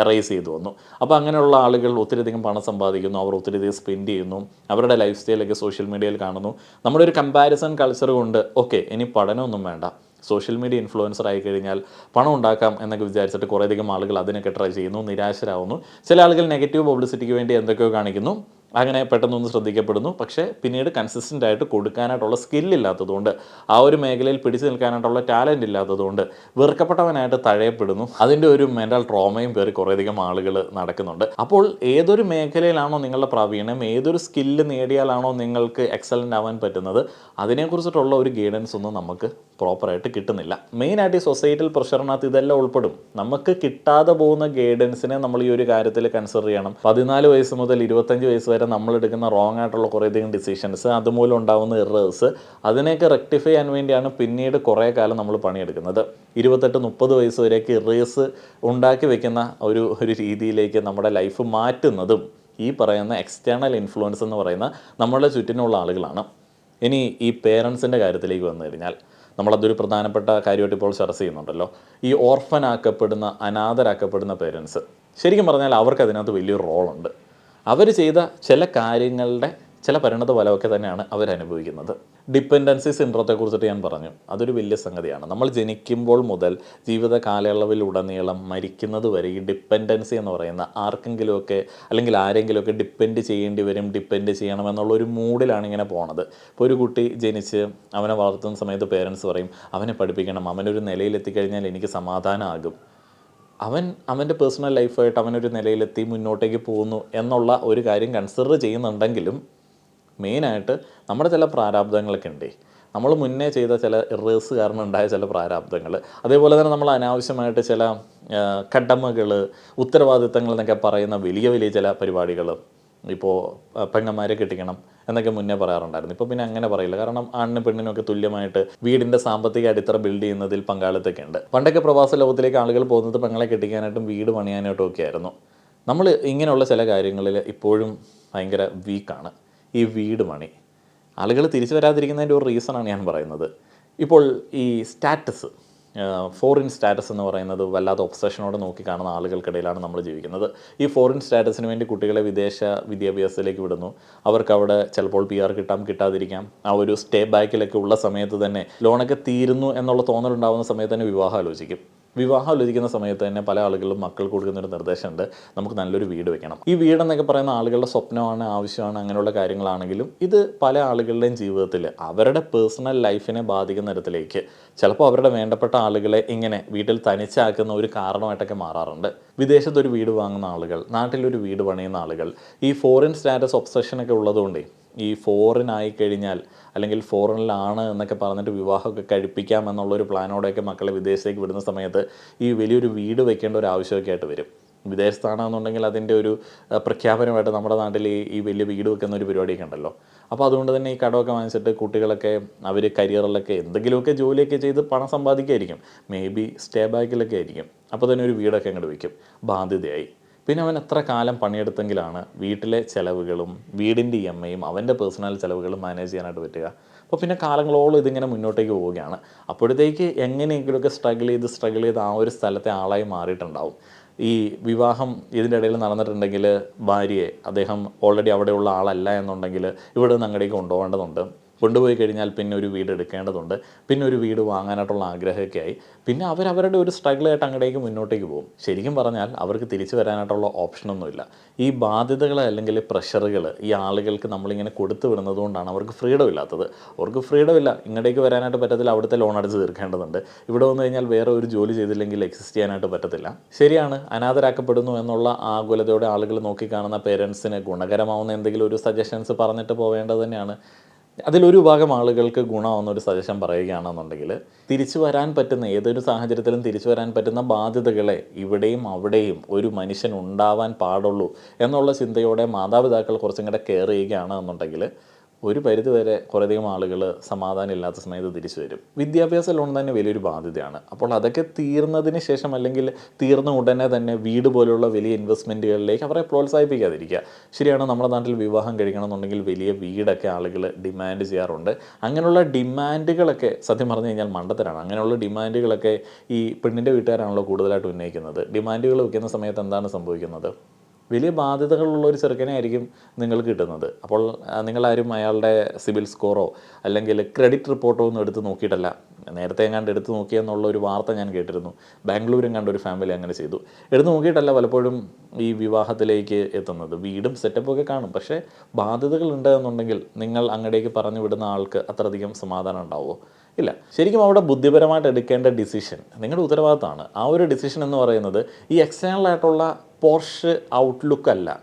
എറൈസ് ചെയ്തു വന്നു. അപ്പോൾ അങ്ങനെയുള്ള ആളുകൾ ഒത്തിരിയധികം പണം സമ്പാദിക്കുന്നു അവർ ഒത്തിരിയധികം സ്പെൻഡ് ചെയ്യുന്നു അവരുടെ ലൈഫ് സ്റ്റൈലൊക്കെ സോഷ്യൽ മീഡിയയിൽ കാണുന്നു. നമ്മുടെ ഒരു കമ്പാരിസൺ കൾച്ചർ കൊണ്ട് ഓക്കെ ഇനി പഠനമൊന്നും വേണ്ട. സോഷ്യൽ മീഡിയ ഇൻഫ്ലുവൻസർ ആയി കഴിഞ്ഞാൽ പണം ഉണ്ടാക്കാം എന്നൊക്കെ വിചാരിച്ചിട്ട് കുറേയധികം ആളുകൾ അതിനൊക്കെ ട്രൈ ചെയ്യുന്നു നിരാശരാകുന്നു ചില ആളുകൾ നെഗറ്റീവ് പബ്ലിസിറ്റിക്ക് വേണ്ടി എന്തൊക്കെയോ കാണിക്കുന്നു. അങ്ങനെ പെട്ടെന്നൊന്ന് ശ്രദ്ധിക്കപ്പെടുന്നു. പക്ഷേ പിന്നീട് കൺസിസ്റ്റന്റ് ആയിട്ട് കൊടുക്കാനായിട്ടുള്ള സ്കില്ലില്ലാത്തതുകൊണ്ട് ആ ഒരു മേഖലയിൽ പിടിച്ചു നിൽക്കാനായിട്ടുള്ള ടാലന്റ് ഇല്ലാത്തതുകൊണ്ട് വെറുക്കപ്പെട്ടവനായിട്ട് തഴയപ്പെടുന്നു. അതിന്റെ ഒരു മെന്റൽ ട്രോമയും പേര് കുറേയധികം ആളുകൾ നടക്കുന്നുണ്ട്. അപ്പോൾ ഏതൊരു മേഖലയിലാണോ നിങ്ങളുടെ പ്രാവീണ്യം ഏതൊരു സ്കില്ല് നേടിയാലാണോ നിങ്ങൾക്ക് എക്സലന്റ് ആവാൻ പറ്റുന്നത് അതിനെക്കുറിച്ചിട്ടുള്ള ഒരു ഗൈഡൻസ് ഒന്നും നമുക്ക് പ്രോപ്പറായിട്ട് കിട്ടുന്നില്ല. മെയിനായിട്ട് ഈ സൊസൈറ്റൽ പ്രഷറിനകത്ത് ഇതെല്ലാം ഉൾപ്പെടും. നമുക്ക് കിട്ടാതെ പോകുന്ന ഗൈഡൻസിനെ നമ്മൾ ഈ ഒരു കാര്യത്തിൽ കൺസിഡർ ചെയ്യണം. പതിനാല് വയസ്സ് മുതൽ ഇരുപത്തഞ്ച് വയസ്സ് വരെ നമ്മൾ എടുക്കുന്ന റോങ് ആയിട്ടുള്ള കുറേയധികം ഡിസിഷൻസ് അതുമൂലം ഉണ്ടാകുന്ന എറേഴ്സ് അതിനെയൊക്കെ റെക്ടിഫൈ ചെയ്യാൻ വേണ്ടിയാണ് പിന്നീട് കുറേ കാലം നമ്മൾ പണിയെടുക്കുന്നത്. ഇരുപത്തെട്ട് മുപ്പത് വയസ്സ് വരെയൊക്കെ എറേഴ്സ് ഉണ്ടാക്കി വെക്കുന്ന ഒരു ഒരു രീതിയിലേക്ക് നമ്മുടെ ലൈഫ് മാറ്റുന്നതും ഈ പറയുന്ന എക്സ്റ്റേണൽ ഇൻഫ്ലുവൻസ് എന്ന് പറയുന്ന നമ്മളുടെ ചുറ്റിനുള്ള ആളുകളാണ്. ഇനി ഈ പേരൻസിന്റെ കാര്യത്തിലേക്ക് വന്നു കഴിഞ്ഞാൽ നമ്മളതൊരു പ്രധാനപ്പെട്ട കാര്യമായിട്ട് ഇപ്പോൾ ചർച്ച ചെയ്യുന്നുണ്ടല്ലോ. ഈ ഓർഫനാക്കപ്പെടുന്ന അനാഥരാക്കപ്പെടുന്ന പേരൻസ് ശരിക്കും പറഞ്ഞാൽ അവർക്ക് അതിനകത്ത് വലിയൊരു റോളുണ്ട് അവർ ചെയ്ത ചില കാര്യങ്ങളുടെ ചില പരിണത ഫലമൊക്കെ തന്നെയാണ് അവരനുഭവിക്കുന്നത് ഡിപ്പെൻഡൻസി സിൻഡ്രത്തെക്കുറിച്ചിട്ട് ഞാൻ പറഞ്ഞു. അതൊരു വലിയ സംഗതിയാണ്. നമ്മൾ ജനിക്കുമ്പോൾ മുതൽ ജീവിത കാലയളവിലുടനീളം മരിക്കുന്നത് വരെ ഈ ഡിപ്പെൻഡൻസി എന്ന് പറയുന്ന ആർക്കെങ്കിലുമൊക്കെ അല്ലെങ്കിൽ ആരെങ്കിലുമൊക്കെ ഡിപ്പെൻഡ് ചെയ്യേണ്ടി വരും ഡിപ്പെൻഡ് ചെയ്യണം എന്നുള്ള ഒരു മൂഡിലാണ് ഇങ്ങനെ പോണത്. ഇപ്പോൾ ഒരു കുട്ടി ജനിച്ച് അവനെ വളർത്തുന്ന സമയത്ത് പേരൻസ് പറയും അവനെ പഠിപ്പിക്കണം. അവനൊരു നിലയിലെത്തിക്കഴിഞ്ഞാൽ എനിക്ക് സമാധാനമാകും അവൻ അവന്റെ പേഴ്സണൽ ലൈഫായിട്ട് അവനൊരു നിലയിലെത്തി മുന്നോട്ടേക്ക് പോകുന്നു എന്നുള്ള ഒരു കാര്യം കൺസിഡർ ചെയ്യുന്നുണ്ടെങ്കിലും മെയിനായിട്ട് നമ്മുടെ ചില പ്രാരാബ്ദങ്ങളൊക്കെ ഉണ്ട്. നമ്മൾ മുന്നേ ചെയ്ത ചില ഇറേഴ്സ് കാരണം ഉണ്ടായ ചില പ്രാരാബ്ദങ്ങൾ. അതേപോലെ തന്നെ നമ്മൾ അനാവശ്യമായിട്ട് ചില കടമകൾ ഉത്തരവാദിത്തങ്ങൾ എന്നൊക്കെ പറയുന്ന വലിയ വലിയ ചില പരിപാടികൾ ഇപ്പോൾ പെങ്ങന്മാരെ കെട്ടിക്കണം എന്നൊക്കെ മുന്നേ പറയാറുണ്ടായിരുന്നു. ഇപ്പോൾ പിന്നെ അങ്ങനെ പറയില്ല. കാരണം ആണിനും പെണ്ണിനൊക്കെ തുല്യമായിട്ട് വീടിന്റെ സാമ്പത്തിക അടിത്തറ ബിൽഡ് ചെയ്യുന്നതിൽ പങ്കാളിത്തമൊക്കെ ഉണ്ട്. പണ്ടൊക്കെ പ്രവാസ ലോകത്തിലേക്ക് ആളുകൾ പോകുന്നത് പെങ്ങളെ കെട്ടിക്കാനായിട്ടും വീട് പണിയാനായിട്ടും ഒക്കെ ആയിരുന്നു. നമ്മൾ ഇങ്ങനെയുള്ള ചില കാര്യങ്ങളിൽ ഇപ്പോഴും ഭയങ്കര വീക്കാണ് ഈ വീട് മണി ആളുകൾ തിരിച്ചു വരാതിരിക്കുന്നതിന്റെ ഒരു റീസണാണ് ഞാൻ പറയുന്നത്. ഇപ്പോൾ ഈ സ്റ്റാറ്റസ് ഫോറിൻ സ്റ്റാറ്റസ് എന്ന് പറയുന്നത് വല്ലാത്ത ഒബ്സഷനോട് നോക്കി കാണുന്ന ആളുകൾക്കിടയിലാണ് നമ്മൾ ജീവിക്കുന്നത്. ഈ ഫോറിൻ സ്റ്റാറ്റസിന് വേണ്ടി കുട്ടികളെ വിദേശ വിദ്യാഭ്യാസത്തിലേക്ക് വിടുന്നു. അവർക്ക് അവിടെ ചിലപ്പോൾ പി ആർ കിട്ടാം കിട്ടാതിരിക്കാം. ആ ഒരു സ്റ്റേ ബാക്കിലൊക്കെ ഉള്ള സമയത്ത് തന്നെ ലോണൊക്കെ തീരുന്നു എന്നുള്ള തോന്നലുണ്ടാകുന്ന സമയത്ത് തന്നെ വിവാഹം ആലോചിക്കും. വിവാഹം ലഭിക്കുന്ന സമയത്ത് തന്നെ പല ആളുകളും മക്കൾക്ക് കൊടുക്കുന്ന ഒരു നിർദ്ദേശമുണ്ട്. നമുക്ക് നല്ലൊരു വീട് വെക്കണം. ഈ വീടെന്നൊക്കെ പറയുന്ന ആളുകളുടെ സ്വപ്നമാണ് ആവശ്യമാണ് അങ്ങനെയുള്ള കാര്യങ്ങളാണെങ്കിലും ഇത് പല ആളുകളുടെയും ജീവിതത്തിൽ അവരുടെ പേഴ്സണൽ ലൈഫിനെ ബാധിക്കുന്ന തരത്തിലേക്ക് ചിലപ്പോൾ അവരുടെ വേണ്ടപ്പെട്ട ആളുകളെ ഇങ്ങനെ വീട്ടിൽ തനിച്ചാക്കുന്ന ഒരു കാരണമായിട്ടൊക്കെ മാറാറുണ്ട്. വിദേശത്തൊരു വീട് വാങ്ങുന്ന ആളുകൾ നാട്ടിലൊരു വീട് പണിയുന്ന ആളുകൾ ഈ ഫോറിൻ സ്റ്റാറ്റസ് ഒബ്സഷനൊക്കെ ഉള്ളതുകൊണ്ടേ ഈ ഫോറിൻ ആയി കഴിഞ്ഞാൽ അല്ലെങ്കിൽ ഫോറിനിലാണ് എന്നൊക്കെ പറഞ്ഞിട്ട് വിവാഹമൊക്കെ കഴിപ്പിക്കാം എന്നുള്ളൊരു പ്ലാനോടെയൊക്കെ മക്കളെ വിദേശത്തേക്ക് വിടുന്ന സമയത്ത് ഈ വലിയൊരു വീട് വെക്കേണ്ട ഒരു ആവശ്യമൊക്കെ ആയിട്ട് വരും. വിദേശത്താണെന്നുണ്ടെങ്കിൽ അതിന്റെ ഒരു പ്രഖ്യാപനമായിട്ട് നമ്മുടെ നാട്ടിൽ ഈ വലിയ വീട് വെക്കുന്ന ഒരു പരിപാടിയൊക്കെ ഉണ്ടല്ലോ. അപ്പോൾ അതുകൊണ്ട് തന്നെ ഈ കടമൊക്കെ വാങ്ങിച്ചിട്ട് കുട്ടികളൊക്കെ അവർ കരിയറിലൊക്കെ എന്തെങ്കിലുമൊക്കെ ജോലിയൊക്കെ ചെയ്ത് പണം സമ്പാദിക്കുമായിരിക്കും മേ ബി സ്റ്റേ ബാക്കിലൊക്കെ ആയിരിക്കും. അപ്പോൾ തന്നെ ഒരു വീടൊക്കെ അങ്ങോട്ട് വയ്ക്കും ബാധ്യതയായി. പിന്നെ അവൻ എത്ര കാലം പണിയെടുത്തെങ്കിലാണ് വീട്ടിലെ ചിലവുകളും വീടിന്റെ ഇ എം ഐയും അവന്റെ പേഴ്സണൽ ചിലവുകളും മാനേജ് ചെയ്യാനായിട്ട് പറ്റുക. അപ്പോൾ പിന്നെ കാലങ്ങളോളം ഇതിങ്ങനെ മുന്നോട്ടേക്ക് പോവുകയാണ്. അപ്പോഴത്തേക്ക് എങ്ങനെയെങ്കിലുമൊക്കെ സ്ട്രഗിൾ ചെയ്ത് സ്ട്രഗിൾ ചെയ്ത് ആ ഒരു സ്ഥലത്തെ ആളായി മാറിയിട്ടുണ്ടാവും. ഈ വിവാഹം ഇതിന്റെ ഇടയിൽ നടന്നിട്ടുണ്ടെങ്കിൽ ഭാര്യയെ അദ്ദേഹം ഓൾറെഡി അവിടെയുള്ള ആളല്ല എന്നുണ്ടെങ്കിൽ ഇവിടെ നിന്ന് അങ്ങടേക്ക് കൊണ്ടുപോകേണ്ടതുണ്ട്. കൊണ്ടുപോയി കഴിഞ്ഞാൽ പിന്നെ ഒരു വീട് എടുക്കേണ്ടതുണ്ട്. പിന്നെ ഒരു വീട് വാങ്ങാനായിട്ടുള്ള ആഗ്രഹമൊക്കെ ആയി. പിന്നെ അവരവരുടെ ഒരു സ്ട്രഗിളായിട്ട് അങ്ങോട്ടേക്ക് മുന്നോട്ടേക്ക് പോകും. ശരിക്കും പറഞ്ഞാൽ അവർക്ക് തിരിച്ചു വരാനായിട്ടുള്ള ഓപ്ഷനൊന്നുമില്ല ഈ ബാധ്യതകൾ അല്ലെങ്കിൽ പ്രഷറുകൾ ഈ ആളുകൾക്ക് നമ്മളിങ്ങനെ കൊടുത്തു വിടുന്നത് കൊണ്ടാണ് അവർക്ക് ഫ്രീഡം ഇല്ലാത്തത്. അവർക്ക് ഫ്രീഡം ഇല്ല. ഇങ്ങോട്ടേക്ക് വരാനായിട്ട് പറ്റത്തില്ല. അവിടുത്തെ ലോൺ അടച്ച് തീർക്കേണ്ടതുണ്ട്. ഇവിടെ വന്നു കഴിഞ്ഞാൽ വേറെ ഒരു ജോലി ചെയ്തില്ലെങ്കിൽ എക്സിസ്റ്റ് ചെയ്യാനായിട്ട് പറ്റത്തില്ല. ശരിയാണ്. അനാഥരാക്കപ്പെടുന്നു എന്നുള്ള ആകുലതയോടെ ആളുകൾ നോക്കിക്കാണുന്ന പേരൻസിന് ഗുണകരമാവുന്ന എന്തെങ്കിലും ഒരു സജഷൻസ് പറഞ്ഞിട്ട് പോവേണ്ടത് തന്നെയാണ്. അതിലൊരു ഭാഗം ആളുകൾക്ക് ഗുണമാവുന്ന ഒരു സജഷൻ പറയുകയാണെന്നുണ്ടെങ്കിൽ തിരിച്ചു വരാൻ പറ്റുന്ന ഏതൊരു സാഹചര്യത്തിലും തിരിച്ചു വരാൻ പറ്റുന്ന ബാധ്യതകളെ ഇവിടെയും അവിടെയും ഒരു മനുഷ്യൻ ഉണ്ടാവാൻ പാടുള്ളൂ എന്നുള്ള ചിന്തയോടെ മാതാപിതാക്കൾ കുറച്ചും കൂടെ കെയർ ചെയ്യുകയാണ് എന്നുണ്ടെങ്കിൽ ഒരു പരിധിവരെ കുറേയധികം ആളുകൾ സമാധാനം ഇല്ലാത്ത സമയത്ത് തിരിച്ചു വരും. വിദ്യാഭ്യാസ ലോൺ തന്നെ വലിയൊരു ബാധ്യതയാണ്. അപ്പോൾ അതൊക്കെ തീർന്നതിന് ശേഷം അല്ലെങ്കിൽ തീർന്ന ഉടനെ തന്നെ വീട് പോലുള്ള വലിയ ഇൻവെസ്റ്റ്മെന്റുകളിലേക്ക് അവരെ പ്രോത്സാഹിപ്പിക്കാതിരിക്കുക. ശരിയാണ് നമ്മുടെ നാട്ടിൽ വിവാഹം കഴിക്കണമെന്നുണ്ടെങ്കിൽ വലിയ വീടൊക്കെ ആളുകൾ ഡിമാൻഡ് ചെയ്യാറുണ്ട്. അങ്ങനെയുള്ള ഡിമാൻഡുകളൊക്കെ സത്യം പറഞ്ഞു കഴിഞ്ഞാൽ മണ്ടത്തരാണ്. അങ്ങനെയുള്ള ഡിമാൻഡുകളൊക്കെ ഈ പെണ്ണിന്റെ വീട്ടുകാരാണല്ലോ കൂടുതലായിട്ട് ഉന്നയിക്കുന്നത്. ഡിമാൻഡുകൾ വയ്ക്കുന്ന സമയത്ത് എന്താണ് സംഭവിക്കുന്നത്? വലിയ ബാധ്യതകളുള്ള ഒരു ചെറുക്കനെ ആയിരിക്കും നിങ്ങൾ കിട്ടുന്നത്. അപ്പോൾ നിങ്ങളാരും അയാളുടെ സിവിൽ സ്കോറോ അല്ലെങ്കിൽ ക്രെഡിറ്റ് റിപ്പോർട്ടോ ഒന്നും എടുത്ത് നോക്കിയിട്ടല്ല. നേരത്തെ എങ്ങാണ്ട് എടുത്ത് നോക്കിയെന്നുള്ള ഒരു വാർത്ത ഞാൻ കേട്ടിരുന്നു. ബാംഗ്ലൂരും കണ്ട ഒരു ഫാമിലി അങ്ങനെ ചെയ്തു. എടുത്ത് നോക്കിയിട്ടല്ല പലപ്പോഴും ഈ വിവാഹത്തിലേക്ക് എത്തുന്നത്. വീടും സെറ്റപ്പും ഒക്കെ കാണും. പക്ഷേ ബാധ്യതകൾ ഉണ്ട് എന്നുണ്ടെങ്കിൽ നിങ്ങൾ അങ്ങടേക്ക് പറഞ്ഞു വിടുന്ന ആൾക്ക് അത്രയധികം സമാധാനം ഉണ്ടാവുമോ? ഇല്ല. ശരിക്കും അവിടെ ബുദ്ധിപരമായിട്ട് എടുക്കേണ്ട ഡിസിഷൻ നിങ്ങളുടെ ഉത്തരവാദിത്തമാണ്. ആ ഒരു ഡിസിഷൻ എന്ന് പറയുന്നത് ഈ എക്സ്റ്റേണൽ ആയിട്ടുള്ള പോർഷ് ഔട്ട്ലുക്ക് അല്ല.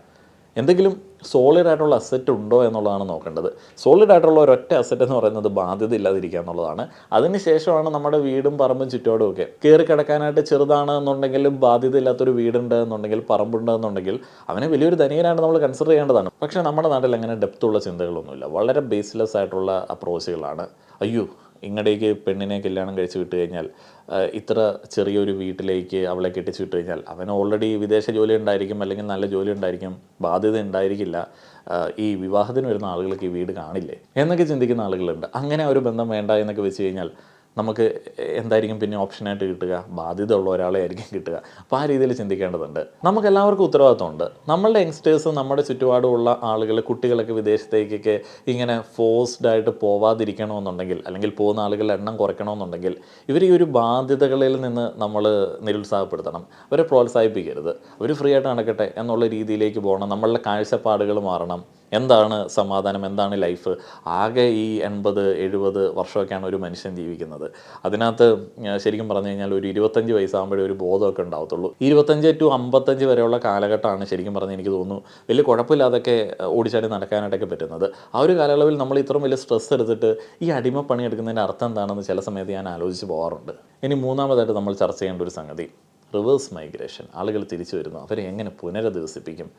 എന്തെങ്കിലും സോളിഡ് ആയിട്ടുള്ള അസറ്റ് ഉണ്ടോ എന്നുള്ളതാണ് നോക്കേണ്ടത്. സോളിഡ് ആയിട്ടുള്ള ഒരൊറ്റ അസറ്റ് എന്ന് പറയുന്നത് ബാധ്യത ഇല്ലാതിരിക്കുക എന്നുള്ളതാണ്. അതിനുശേഷമാണ് നമ്മുടെ വീടും പറമ്പും ചുറ്റോടും ഒക്കെ. കയറി കിടക്കാനായിട്ട് ചെറുതാണ് എന്നുണ്ടെങ്കിലും ബാധ്യത ഇല്ലാത്തൊരു വീടുണ്ട് എന്നുണ്ടെങ്കിൽ പറമ്പുണ്ട് എന്നുണ്ടെങ്കിൽ അവനെ വലിയൊരു ധനികനായിട്ട് നമ്മൾ കൺസിഡർ ചെയ്യേണ്ടതാണ്. പക്ഷേ നമ്മുടെ നാട്ടിൽ അങ്ങനെ ഡെപ്തുള്ള ചിന്തകളൊന്നുമില്ല. വളരെ ബേസ്ലെസ് ആയിട്ടുള്ള അപ്രോച്ചുകളാണ് അയ്യോ ഇങ്ങടേക്ക് പെണ്ണിനെ കല്യാണം കഴിച്ചു വിട്ട് കഴിഞ്ഞാൽ ഇത്ര ചെറിയൊരു വീട്ടിലേക്ക് അവളെ കെട്ടിച്ചു വിട്ട് കഴിഞ്ഞാൽ അവന് ഓൾറെഡി വിദേശ ജോലി ഉണ്ടായിരിക്കും അല്ലെങ്കിൽ നല്ല ജോലി ഉണ്ടായിരിക്കും ബാധ്യത ഉണ്ടായിരിക്കില്ല ഈ വിവാഹത്തിന് വരുന്ന ആളുകൾക്ക് ഈ വീട് കാണില്ലേ? എന്നൊക്കെ ചിന്തിക്കുന്ന ആളുകളുണ്ട്. അങ്ങനെ ഒരു ബന്ധം വേണ്ട എന്നൊക്കെ വെച്ച് കഴിഞ്ഞാൽ നമുക്ക് എന്തായിരിക്കും പിന്നെ ഓപ്ഷനായിട്ട് കിട്ടുക? ബാധ്യത ഉള്ള ഒരാളെ ആയിരിക്കും കിട്ടുക. അപ്പോൾ ആ രീതിയിൽ ചിന്തിക്കേണ്ടതുണ്ട്. നമുക്ക് എല്ലാവർക്കും ഉത്തരവാദിത്തമുണ്ട് നമ്മളുടെ യങ്സ്റ്റേഴ്സ് നമ്മുടെ ചുറ്റുപാടുമുള്ള ആളുകൾ കുട്ടികളൊക്കെ വിദേശത്തേക്കൊക്കെ ഇങ്ങനെ ഫോഴ്സ്ഡ് ആയിട്ട് പോവാതിരിക്കണമെന്നുണ്ടെങ്കിൽ അല്ലെങ്കിൽ പോകുന്ന ആളുകളുടെ എണ്ണം കുറയ്ക്കണമെന്നുണ്ടെങ്കിൽ ഇവർ ഈ ഒരു ബാധ്യതകളിൽ നിന്ന് നമ്മൾ നിരുത്സാഹപ്പെടുത്തണം. അവരെ പ്രോത്സാഹിപ്പിക്കരുത്. അവർ ഫ്രീ ആയിട്ട് നടക്കട്ടെ എന്നുള്ള രീതിയിലേക്ക് പോകണം. നമ്മളുടെ കാഴ്ചപ്പാടുകൾ മാറണം. എന്താണ് സമാധാനം? എന്താണ് ലൈഫ്? ആകെ ഈ എൺപത് എഴുപത് വർഷമൊക്കെയാണ് ഒരു മനുഷ്യൻ ജീവിക്കുന്നത്. അതിനകത്ത് ശരിക്കും പറഞ്ഞു കഴിഞ്ഞാൽ ഒരു ഇരുപത്തഞ്ച് വയസ്സാകുമ്പോഴേ ഒരു ബോധമൊക്കെ ഉണ്ടാവത്തുള്ളൂ. ഇരുപത്തഞ്ച് ടു അമ്പത്തഞ്ച് വരെയുള്ള കാലഘട്ടമാണ് ശരിക്കും പറഞ്ഞ് എനിക്ക് തോന്നുന്നു വലിയ കുഴപ്പമില്ലാതൊക്കെ ഓടിച്ചാടി നടക്കാനായിട്ടൊക്കെ പറ്റുന്നത്. ആ ഒരു കാലയളവിൽ നമ്മൾ ഇത്രയും വലിയ സ്ട്രെസ് എടുത്തിട്ട് ഈ അടിമപ്പണി എടുക്കുന്നതിന്റെ അർത്ഥം എന്താണെന്ന് ചില സമയത്ത് ഞാൻ ആലോചിച്ച് പോകാറുണ്ട്. ഇനി മൂന്നാമതായിട്ട് നമ്മൾ ചർച്ച ചെയ്യേണ്ട ഒരു സംഗതി റിവേഴ്സ് മൈഗ്രേഷൻ. ആളുകൾ തിരിച്ചു വരുന്നു. അവരെ എങ്ങനെ പുനരധിവസിപ്പിക്കും?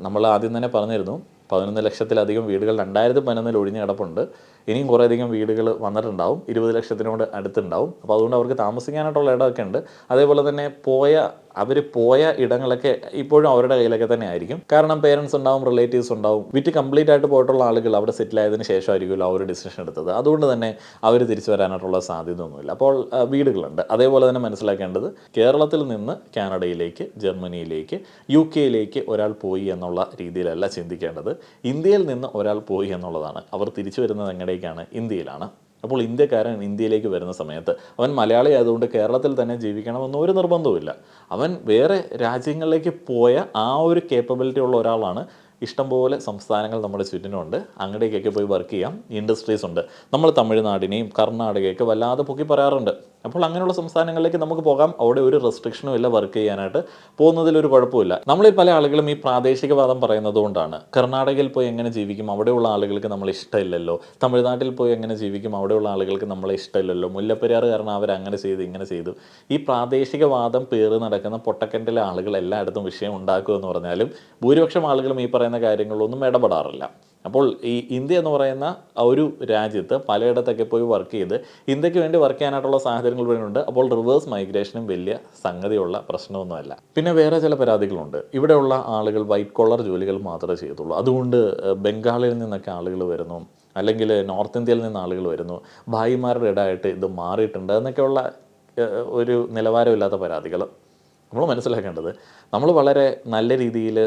നമ്മൾ ആദ്യം തന്നെ പറഞ്ഞിരുന്നു പതിനൊന്ന് ലക്ഷത്തിലധികം വീടുകൾ രണ്ടായിരത്തി പതിനൊന്നിൽ ഒഴിഞ്ഞ് കിടപ്പുണ്ട്. ഇനിയും കുറേയധികം വീടുകൾ വന്നിട്ടുണ്ടാവും. ഇരുപത് ലക്ഷത്തിനോട് അടുത്തുണ്ടാവും. അപ്പോൾ അതുകൊണ്ട് അവർക്ക് താമസിക്കാനായിട്ടുള്ള ഇടമൊക്കെ ഉണ്ട്. അതേപോലെ തന്നെ പോയ അവർ പോയ ഇടങ്ങളൊക്കെ ഇപ്പോഴും അവരുടെ കയ്യിലൊക്കെ തന്നെ ആയിരിക്കും. കാരണം പേരൻസ് ഉണ്ടാവും റിലേറ്റീവ്സ് ഉണ്ടാവും. വിറ്റ് കംപ്ലീറ്റ് ആയിട്ട് പോയിട്ടുള്ള ആളുകൾ അവിടെ സെറ്റിൽ ആയതിന് ശേഷമായിരിക്കുമല്ലോ അവർ ഡിസിഷൻ എടുത്തത്. അതുകൊണ്ട് തന്നെ അവർ തിരിച്ചു വരാനായിട്ടുള്ള സാധ്യത ഒന്നുമില്ല അപ്പോൾ വീടുകളുണ്ട്. അതേപോലെ തന്നെ മനസ്സിലാക്കേണ്ടത് കേരളത്തിൽ നിന്ന് കാനഡയിലേക്ക് ജർമ്മനിയിലേക്ക് യു കെയിലേക്ക് ഒരാൾ പോയി എന്നുള്ള രീതിയിലല്ല ചിന്തിക്കേണ്ടത്. ഇന്ത്യയിൽ നിന്ന് ഒരാൾ പോയി എന്നുള്ളതാണ്. അവർ തിരിച്ചു വരുന്നത് എങ്ങടേക്കാണ്? ഇന്ത്യയിലാണ്. അപ്പോൾ ഇന്ത്യക്കാരൻ ഇന്ത്യയിലേക്ക് വരുന്ന സമയത്ത് അവൻ മലയാളി ആയതുകൊണ്ട് കേരളത്തിൽ തന്നെ ജീവിക്കണമെന്ന് ഒരു നിർബന്ധവുമില്ല. അവൻ വേറെ രാജ്യങ്ങളിലേക്ക് പോയ ആ ഒരു കേപ്പബിലിറ്റി ഉള്ള ഒരാളാണ് ഇഷ്ടംപോലെ സംസ്ഥാനങ്ങൾ നമ്മുടെ ചുറ്റിനുണ്ട്. അങ്ങടേക്കൊക്കെ പോയി വർക്ക് ചെയ്യാം. ഇൻഡസ്ട്രീസ് ഉണ്ട്. നമ്മൾ തമിഴ്നാടിനെയും കർണാടകയൊക്കെ വല്ലാതെ പൊക്കി പറയാറുണ്ട്. അപ്പോൾ അങ്ങനെയുള്ള സംസ്ഥാനങ്ങളിലേക്ക് നമുക്ക് പോകാം. അവിടെ ഒരു റെസ്ട്രിക്ഷനും ഇല്ല വർക്ക് ചെയ്യാനായിട്ട്. പോകുന്നതിൽ ഒരു കുഴപ്പമില്ല നമ്മളിൽ പല ആളുകളും ഈ പ്രാദേശികവാദം പറയുന്നത് കൊണ്ടാണ്. കർണാടകയിൽ പോയി എങ്ങനെ ജീവിക്കും? അവിടെയുള്ള ആളുകൾക്ക് നമ്മൾ ഇഷ്ടമില്ലല്ലോ. തമിഴ്നാട്ടിൽ പോയി എങ്ങനെ ജീവിക്കും? അവിടെയുള്ള ആളുകൾക്ക് നമ്മളെ ഇഷ്ടമില്ലല്ലോ. മുല്ലപ്പെരിയാർ കാരണം അവർ അങ്ങനെ ചെയ്തു ഇങ്ങനെ ചെയ്തു. ഈ പ്രാദേശികവാദം പേറ് നടക്കുന്ന പൊട്ടക്കണ്ടിലെ ആളുകൾ എല്ലായിടത്തും വിഷയം ഉണ്ടാക്കുമെന്ന് പറഞ്ഞാലും ഭൂരിപക്ഷം ആളുകളും ഈ കാര്യങ്ങളിലൊന്നും ഇടപെടാറില്ല. അപ്പോൾ ഈ ഇന്ത്യ എന്ന് പറയുന്ന ഒരു രാജ്യത്ത് പലയിടത്തൊക്കെ പോയി വർക്ക് ചെയ്ത് ഇന്ത്യയ്ക്ക് വേണ്ടി വർക്ക് ചെയ്യാനായിട്ടുള്ള സാഹചര്യങ്ങൾ വരുന്നുണ്ട് അപ്പോൾ റിവേഴ്സ് മൈഗ്രേഷനും വലിയ സംഗതിയുള്ള പ്രശ്നമൊന്നുമല്ല. പിന്നെ വേറെ ചില പരാതികളുണ്ട്. ഇവിടെയുള്ള ആളുകൾ വൈറ്റ് കോളർ ജോലികൾ മാത്രമേ ചെയ്യത്തുള്ളൂ. അതുകൊണ്ട് ബംഗാളിൽ നിന്നൊക്കെ ആളുകൾ വരുന്നു. അല്ലെങ്കിൽ നോർത്ത് ഇന്ത്യയിൽ നിന്ന് ആളുകൾ വരുന്നു. ഭായിമാരുടെ ഇടായിട്ട് ഇത് മാറിയിട്ടുണ്ട് എന്നൊക്കെയുള്ള ഒരു നിലവാരമില്ലാത്ത പരാതികൾ. നമ്മൾ മനസ്സിലാക്കേണ്ടത് നമ്മൾ വളരെ നല്ല രീതിയിൽ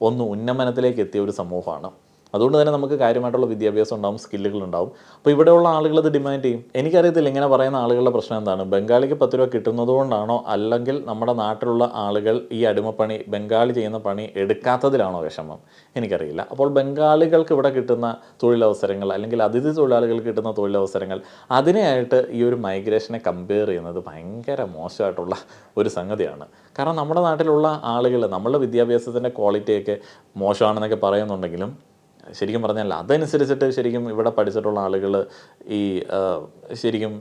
ഒന്ന് ഉന്നമനത്തിലേക്ക് എത്തിയ ഒരു സമൂഹമാണ്. അതുകൊണ്ട് തന്നെ നമുക്ക് കാര്യമായിട്ടുള്ള വിദ്യാഭ്യാസം ഉണ്ടാവും സ്കില്ലുകൾ ഉണ്ടാവും. അപ്പോൾ ഇവിടെയുള്ള ആളുകൾ അത് ഡിമാൻഡ് ചെയ്യും. എനിക്കറിയത്തില്ല ഇങ്ങനെ പറയുന്ന ആളുകളുടെ പ്രശ്നം എന്താണ്? ബംഗാളിക്ക് പത്ത് രൂപ കിട്ടുന്നത് കൊണ്ടാണോ അല്ലെങ്കിൽ നമ്മുടെ നാട്ടിലുള്ള ആളുകൾ ഈ അടിമപ്പണി ബംഗാളി ചെയ്യുന്ന പണി എടുക്കാത്തതിലാണോ വിഷമം? എനിക്കറിയില്ല. അപ്പോൾ ബംഗാളികൾക്ക് ഇവിടെ കിട്ടുന്ന തൊഴിലവസരങ്ങൾ അല്ലെങ്കിൽ അതിഥി തൊഴിലാളികൾക്ക് കിട്ടുന്ന തൊഴിലവസരങ്ങൾ അതിനെയായിട്ട് ഈ ഒരു മൈഗ്രേഷനെ കമ്പയർ ചെയ്യുന്നത് ഭയങ്കര മോശമായിട്ടുള്ള ഒരു സംഗതിയാണ്. കാരണം നമ്മുടെ നാട്ടിലുള്ള ആളുകൾ നമ്മളുടെ വിദ്യാഭ്യാസത്തിന്റെ ക്വാളിറ്റിയൊക്കെ മോശമാണെന്നൊക്കെ പറയുന്നുണ്ടെങ്കിലും ശരിക്കും പറഞ്ഞാൽ അതനുസരിച്ചിട്ട് ശരിക്കും ഇവിടെ പഠിച്ചിട്ടുള്ള ആളുകൾ ഈ ശരിക്കും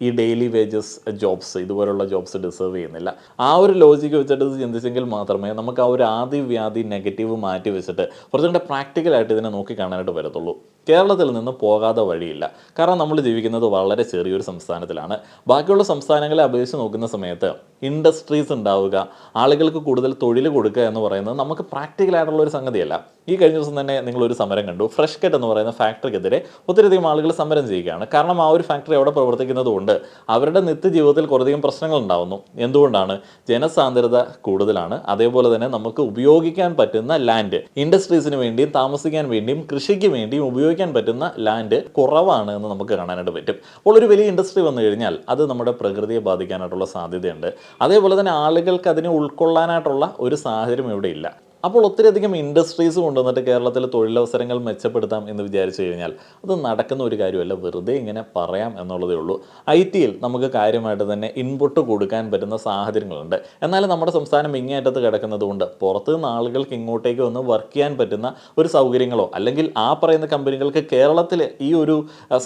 ഈ ഡെയിലി വേജസ് ജോബ്സ് ഇതുപോലുള്ള ജോബ്സ് ഡിസേർവ് ചെയ്യുന്നില്ല. ആ ഒരു ലോജിക്ക് വെച്ചിട്ട് ചിന്തിച്ചെങ്കിൽ മാത്രമേ നമുക്ക് ആ ഒരു ആദ്യ വ്യാധി നെഗറ്റീവ് മാറ്റി വെച്ചിട്ട് കുറച്ചും കൂടെ പ്രാക്ടിക്കലായിട്ട് ഇതിനെ നോക്കി കാണാനായിട്ട് വരത്തുള്ളൂ കേരളത്തിൽ നിന്ന് പോകാതെ വഴിയില്ല. കാരണം നമ്മൾ ജീവിക്കുന്നത് വളരെ ചെറിയൊരു സംസ്ഥാനത്തിലാണ്. ബാക്കിയുള്ള സംസ്ഥാനങ്ങളെ അപേക്ഷിച്ച് നോക്കുന്ന സമയത്ത് ഇൻഡസ്ട്രീസ് ഉണ്ടാവുക ആളുകൾക്ക് കൂടുതൽ തൊഴിൽ കൊടുക്കുക എന്ന് പറയുന്നത് നമുക്ക് പ്രാക്ടിക്കൽ ആയിട്ടുള്ള ഒരു സംഗതിയല്ല. ഈ കഴിഞ്ഞ ദിവസം തന്നെ നിങ്ങളൊരു സമരം കണ്ടു. ഫ്രഷ് കട്ട് എന്ന് പറയുന്ന ഫാക്ടറിക്കെതിരെ ഒത്തിരിയധികം ആളുകൾ സമരം ചെയ്യുകയാണ്. കാരണം ആ ഒരു ഫാക്ടറി അവിടെ പ്രവർത്തിക്കുന്നതുകൊണ്ട് അവരുടെ നിത്യജീവിതത്തിൽ കുറേയധികം പ്രശ്നങ്ങൾ ഉണ്ടാവുന്നു. എന്തുകൊണ്ടാണ്? ജനസാന്ദ്രത കൂടുതലാണ്. അതേപോലെ തന്നെ നമുക്ക് ഉപയോഗിക്കാൻ പറ്റുന്ന ലാൻഡ് ഇൻഡസ്ട്രീസിന് വേണ്ടിയും താമസിക്കാൻ വേണ്ടിയും കൃഷിക്ക് വേണ്ടിയും ഉപയോഗിക്കാൻ പറ്റുന്ന ലാൻഡ് കുറവാണ് എന്ന് നമുക്ക് കാണാനായിട്ട് പറ്റും. അപ്പോൾ ഒരു വലിയ ഇൻഡസ്ട്രി വന്നു കഴിഞ്ഞാൽ അത് നമ്മുടെ പ്രകൃതിയെ ബാധിക്കാനായിട്ടുള്ള സാധ്യതയുണ്ട്. അതേപോലെ തന്നെ ആളുകൾക്ക് അതിനെ ഉൾക്കൊള്ളാനായിട്ടുള്ള ഒരു സാഹചര്യം ഇവിടെ ഇല്ല. അപ്പോൾ ഒത്തിരിയധികം ഇൻഡസ്ട്രീസ് കൊണ്ടുവന്നിട്ട് കേരളത്തിൽ തൊഴിലവസരങ്ങൾ മെച്ചപ്പെടുത്താം എന്ന് വിചാരിച്ചു കഴിഞ്ഞാൽ അത് നടക്കുന്ന ഒരു കാര്യമല്ല. വെറുതെ ഇങ്ങനെ പറയാം എന്നുള്ളതേ ഉള്ളൂ. ഐ ടിയിൽ നമുക്ക് കാര്യമായിട്ട് തന്നെ ഇൻപുട്ട് കൊടുക്കാൻ പറ്റുന്ന സാഹചര്യങ്ങളുണ്ട്. എന്നാൽ നമ്മുടെ സംസ്ഥാനം ഇങ്ങേറ്റത്ത് കിടക്കുന്നതുകൊണ്ട് പുറത്തു നിന്ന് ആളുകൾക്ക് ഇങ്ങോട്ടേക്ക് വന്ന് വർക്ക് ചെയ്യാൻ പറ്റുന്ന ഒരു സൗകര്യങ്ങളോ അല്ലെങ്കിൽ ആ പറയുന്ന കമ്പനികൾക്ക് കേരളത്തിൽ ഈ ഒരു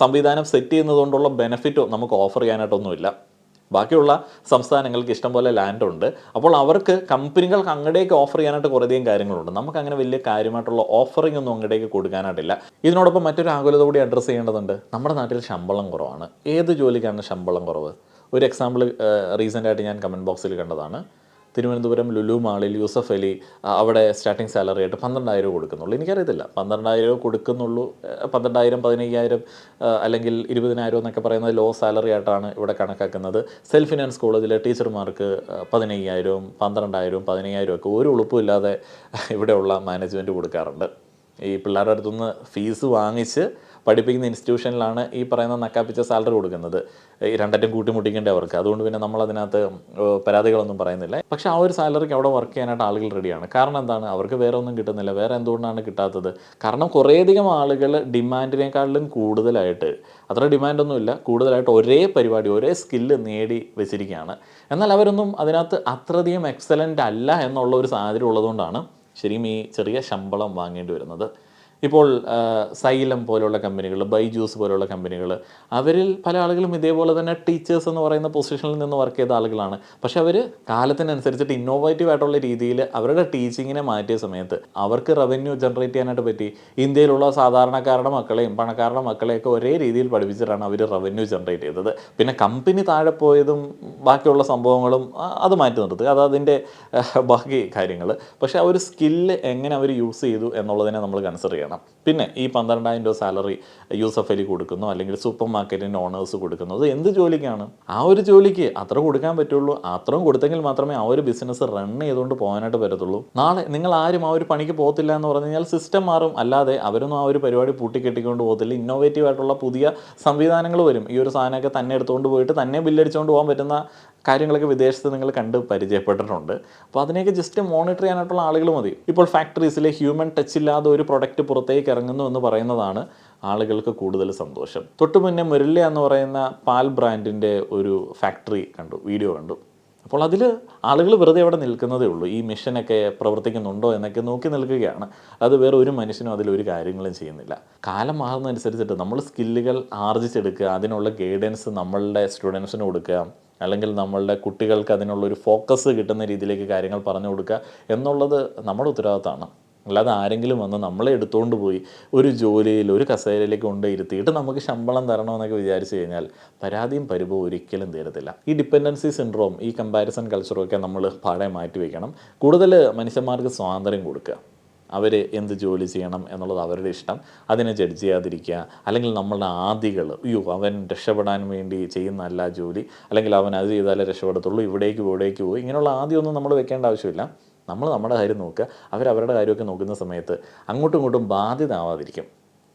സംവിധാനം സെറ്റ് ചെയ്യുന്നതുകൊണ്ടുള്ള ബെനിഫിറ്റോ നമുക്ക് ഓഫർ ചെയ്യാനായിട്ടൊന്നുമില്ല. ബാക്കിയുള്ള സംസ്ഥാനങ്ങൾക്ക് ഇഷ്ടംപോലെ ലാൻഡ് ഉണ്ട്. അപ്പോൾ അവർക്ക് കമ്പനികൾക്ക് അങ്ങടേക്ക് ഓഫർ ചെയ്യാനായിട്ട് കുറേയധികം കാര്യങ്ങളുണ്ട്. നമുക്ക് അങ്ങനെ വലിയ കാര്യമായിട്ടുള്ള ഓഫറിംഗ് ഒന്നും അങ്ങടേക്ക് കൊടുക്കാനായിട്ടില്ല. ഇതിനോടൊപ്പം മറ്റൊരു ആകുലത കൂടി അഡ്രസ്സ് ചെയ്യേണ്ടതുണ്ട്. നമ്മുടെ നാട്ടിൽ ശമ്പളം കുറവാണ്. ഏത് ജോലിക്കാണ് ശമ്പളം കുറവ്? ഒരു എക്സാമ്പിൾ റീസെന്റായിട്ട് ഞാൻ കമന്റ് ബോക്സിൽ കണ്ടതാണ്. തിരുവനന്തപുരം ലുലു മാളിൽ യൂസഫ് അലി അവിടെ സ്റ്റാർട്ടിംഗ് സാലറി ആയിട്ട് പന്ത്രണ്ടായിരം കൊടുക്കുന്നുള്ളൂ. എനിക്കറിയത്തില്ല. പന്ത്രണ്ടായിരം കൊടുക്കുന്നുള്ളൂ ഏഹ്, പന്ത്രണ്ടായിരം പതിനയ്യായിരം അല്ലെങ്കിൽ ഇരുപതിനായിരം എന്നൊക്കെ പറയുന്നത് ലോ സാലറി ആയിട്ടാണ് ഇവിടെ കണക്കാക്കുന്നത്. സെൽഫ് ഫിനാൻസ് കോളേജിലെ ടീച്ചർമാർക്ക് പതിനയ്യായിരവും പന്ത്രണ്ടായിരവും പതിനയ്യായിരവും ഒക്കെ ഒരു ഉളുപ്പുമില്ലാതെ ഇവിടെയുള്ള മാനേജ്മെന്റ് കൊടുക്കാറുണ്ട്. ഈ പിള്ളേരുടെ അടുത്തുനിന്ന് ഫീസ് വാങ്ങിച്ച് പഠിപ്പിക്കുന്ന ഇൻസ്റ്റിറ്റ്യൂഷനിലാണ് ഈ പറയുന്ന നക്കാപ്പിച്ച സാലറി കൊടുക്കുന്നത്. ഈ രണ്ടറ്റം കൂട്ടിമുട്ടിക്കേണ്ട അവർക്ക്. അതുകൊണ്ട് പിന്നെ നമ്മൾ അതിനകത്ത് പരാതികളൊന്നും പറയുന്നില്ല. പക്ഷെ ആ ഒരു സാലറിക്ക് അവിടെ വർക്ക് ചെയ്യാനായിട്ട് ആളുകൾ റെഡിയാണ് കാരണം എന്താണ്? അവർക്ക് വേറെ ഒന്നും കിട്ടുന്നില്ല. വേറെ എന്തുകൊണ്ടാണ് കിട്ടാത്തത്? കാരണം കുറേയധികം ആളുകൾ ഡിമാൻഡിനേക്കാളിലും കൂടുതലായിട്ട് അത്ര ഡിമാൻഡൊന്നുമില്ല കൂടുതലായിട്ട് ഒരേ പരിപാടി ഒരേ സ്കില്ല് നേടി വെച്ചിരിക്കുകയാണ്. എന്നാൽ അവരൊന്നും അതിനകത്ത് അത്രയധികം എക്സലന്റ് അല്ല എന്നുള്ള ഒരു സാഹചര്യം ഉള്ളതുകൊണ്ടാണ് ശരിക്കും ഈ ചെറിയ ശമ്പളം വാങ്ങേണ്ടി വരുന്നത്. ഇപ്പോൾ സൈലം പോലുള്ള കമ്പനികൾ ബൈജൂസ് പോലുള്ള കമ്പനികൾ അവരിൽ പല ആളുകളും ഇതേപോലെ തന്നെ ടീച്ചേഴ്സ് എന്ന് പറയുന്ന പൊസിഷനിൽ നിന്ന് വർക്ക് ചെയ്ത ആളുകളാണ്. പക്ഷെ അവർ കാലത്തിനനുസരിച്ചിട്ട് ഇന്നോവേറ്റീവ് ആയിട്ടുള്ള രീതിയിൽ അവരുടെ ടീച്ചിങ്ങിനെ മാറ്റിയ സമയത്ത് അവർക്ക് റവന്യൂ ജനറേറ്റ് ചെയ്യാനായിട്ട് പറ്റി. ഇന്ത്യയിലുള്ള സാധാരണക്കാരുടെ മക്കളെയും പണക്കാരുടെ മക്കളെയൊക്കെ ഒരേ രീതിയിൽ പഠിപ്പിച്ചിട്ടാണ് അവർ റവന്യൂ ജനറേറ്റ് ചെയ്തത്. പിന്നെ കമ്പനി താഴെ പോയതും ബാക്കിയുള്ള സംഭവങ്ങളും അത് മാറ്റി നിർത്തുക അത് അതിന്റെ ബാക്കി കാര്യങ്ങൾ പക്ഷേ ആ ഒരു സ്കില്ല് എങ്ങനെ അവർ യൂസ് ചെയ്തു എന്നുള്ളതിനെ നമ്മൾ കൺസിഡർ ചെയ്യണം. പിന്നെ ഈ പന്ത്രണ്ടായിരം രൂപ സാലറി യൂസഫ് അലി കൊടുക്കുന്നു അല്ലെങ്കിൽ സൂപ്പർ മാർക്കറ്റിന്റെ ഓണേഴ്സ് കൊടുക്കുന്നു. അത് എന്ത് ജോലിക്കാണ്? ആ ഒരു ജോലിക്ക് അത്ര കൊടുക്കാൻ പറ്റുള്ളൂ. അത്രയും കൊടുത്തെങ്കിൽ മാത്രമേ ആ ഒരു ബിസിനസ് റൺ ചെയ്തുകൊണ്ട് പോകാനായിട്ട് പറ്റത്തുള്ളൂ. നാളെ നിങ്ങൾ ആരും ആ ഒരു പണിക്ക് പോകത്തില്ല എന്ന് പറഞ്ഞു കഴിഞ്ഞാൽ സിസ്റ്റം മാറും. അല്ലാതെ അവരൊന്നും ആ ഒരു പരിപാടി പൂട്ടിക്കെട്ടിക്കൊണ്ട് പോകത്തില്ല. ഇന്നോവേറ്റീവ് ആയിട്ടുള്ള പുതിയ സംവിധാനങ്ങൾ വരും. ഈ ഒരു സാധനമൊക്കെ തന്നെ എടുത്തുകൊണ്ട് പോയിട്ട് തന്നെ ബില്ലടിച്ചുകൊണ്ട് പോകാൻ പറ്റുന്ന കാര്യങ്ങളൊക്കെ വിദേശത്ത് നിങ്ങൾ കണ്ട് പരിചയപ്പെട്ടിട്ടുണ്ട്. അപ്പോൾ അതിനെയൊക്കെ ജസ്റ്റ് മോണിറ്റർ ചെയ്യാനായിട്ടുള്ള ആളുകൾ മതി. ഇപ്പോൾ ഫാക്ടറീസിലെ ഹ്യൂമൻ ടച്ച് ഇല്ലാതെ ഒരു പ്രൊഡക്റ്റ് പുറത്തേക്ക് ഇറങ്ങുന്നു എന്ന് പറയുന്നതാണ് ആളുകൾക്ക് കൂടുതൽ സന്തോഷം. തൊട്ടു മുന്നേ മുരല്ല എന്ന് പറയുന്ന പാൽ ബ്രാൻഡിന്റെ ഒരു ഫാക്ടറി കണ്ടു വീഡിയോ കണ്ടു. അപ്പോൾ അതിൽ ആളുകൾ വെറുതെ അവിടെ നിൽക്കുന്നതേ ഉള്ളൂ. ഈ മിഷനൊക്കെ പ്രവർത്തിക്കുന്നുണ്ടോ എന്നൊക്കെ നോക്കി നിൽക്കുകയാണ്. അത് വേറെ ഒരു മനുഷ്യനും അതിൽ ഒരു കാര്യങ്ങളും ചെയ്യുന്നില്ല. കാലം മാറുന്നതനുസരിച്ചിട്ട് നമ്മൾ സ്കില്ലുകൾ ആർജിച്ചെടുക്കുക അതിനുള്ള ഗൈഡൻസ് നമ്മളുടെ സ്റ്റുഡൻസിന് കൊടുക്കുക അല്ലെങ്കിൽ നമ്മളുടെ കുട്ടികൾക്ക് അതിനുള്ളൊരു ഫോക്കസ് കിട്ടുന്ന രീതിയിലേക്ക് കാര്യങ്ങൾ പറഞ്ഞു കൊടുക്കുക എന്നുള്ളത് നമ്മുടെ ഉത്തരവാദിത്തമാണ്. അല്ലാതെ ആരെങ്കിലും വന്ന് നമ്മളെ എടുത്തുകൊണ്ട് പോയി ഒരു ജോലിയിൽ ഒരു കസേരയിലേക്ക് കൊണ്ട് ഇരുത്തിയിട്ട് നമുക്ക് ശമ്പളം തരണമെന്നൊക്കെ വിചാരിച്ചു കഴിഞ്ഞാൽ പരാതിയും പരിഭവം ഒരിക്കലും തീരത്തില്ല. ഈ ഡിപ്പെൻഡൻസി സിൻഡ്രോം ഈ കമ്പാരിസൺ കൾച്ചറും ഒക്കെ നമ്മൾ പാടെ മാറ്റി വയ്ക്കണം കൂടുതൽ മനുഷ്യന്മാർക്ക് സ്വാതന്ത്ര്യം കൊടുക്കുക. അവർ എന്ത് ജോലി ചെയ്യണം എന്നുള്ളത് അവരുടെ ഇഷ്ടം. അതിനെ ജഡ്ജ് ചെയ്യാതിരിക്കുക. അല്ലെങ്കിൽ നമ്മളുടെ ആദികൾ അയ്യോ അവൻ രക്ഷപ്പെടാൻ വേണ്ടി ചെയ്യുന്ന അല്ല ജോലി. അല്ലെങ്കിൽ അവൻ അത് ചെയ്താലേ രക്ഷപ്പെടത്തുള്ളൂ ഇവിടേക്ക് ഇവിടേക്ക് പോകും ഇങ്ങനെയുള്ള ആദ്യമൊന്നും നമ്മൾ വെക്കേണ്ട ആവശ്യമില്ല. നമ്മൾ നമ്മുടെ കാര്യം നോക്കുക. അവരവരുടെ കാര്യമൊക്കെ നോക്കുന്ന സമയത്ത് അങ്ങോട്ടും ഇങ്ങോട്ടും ബാധ്യത ആവാതിരിക്കും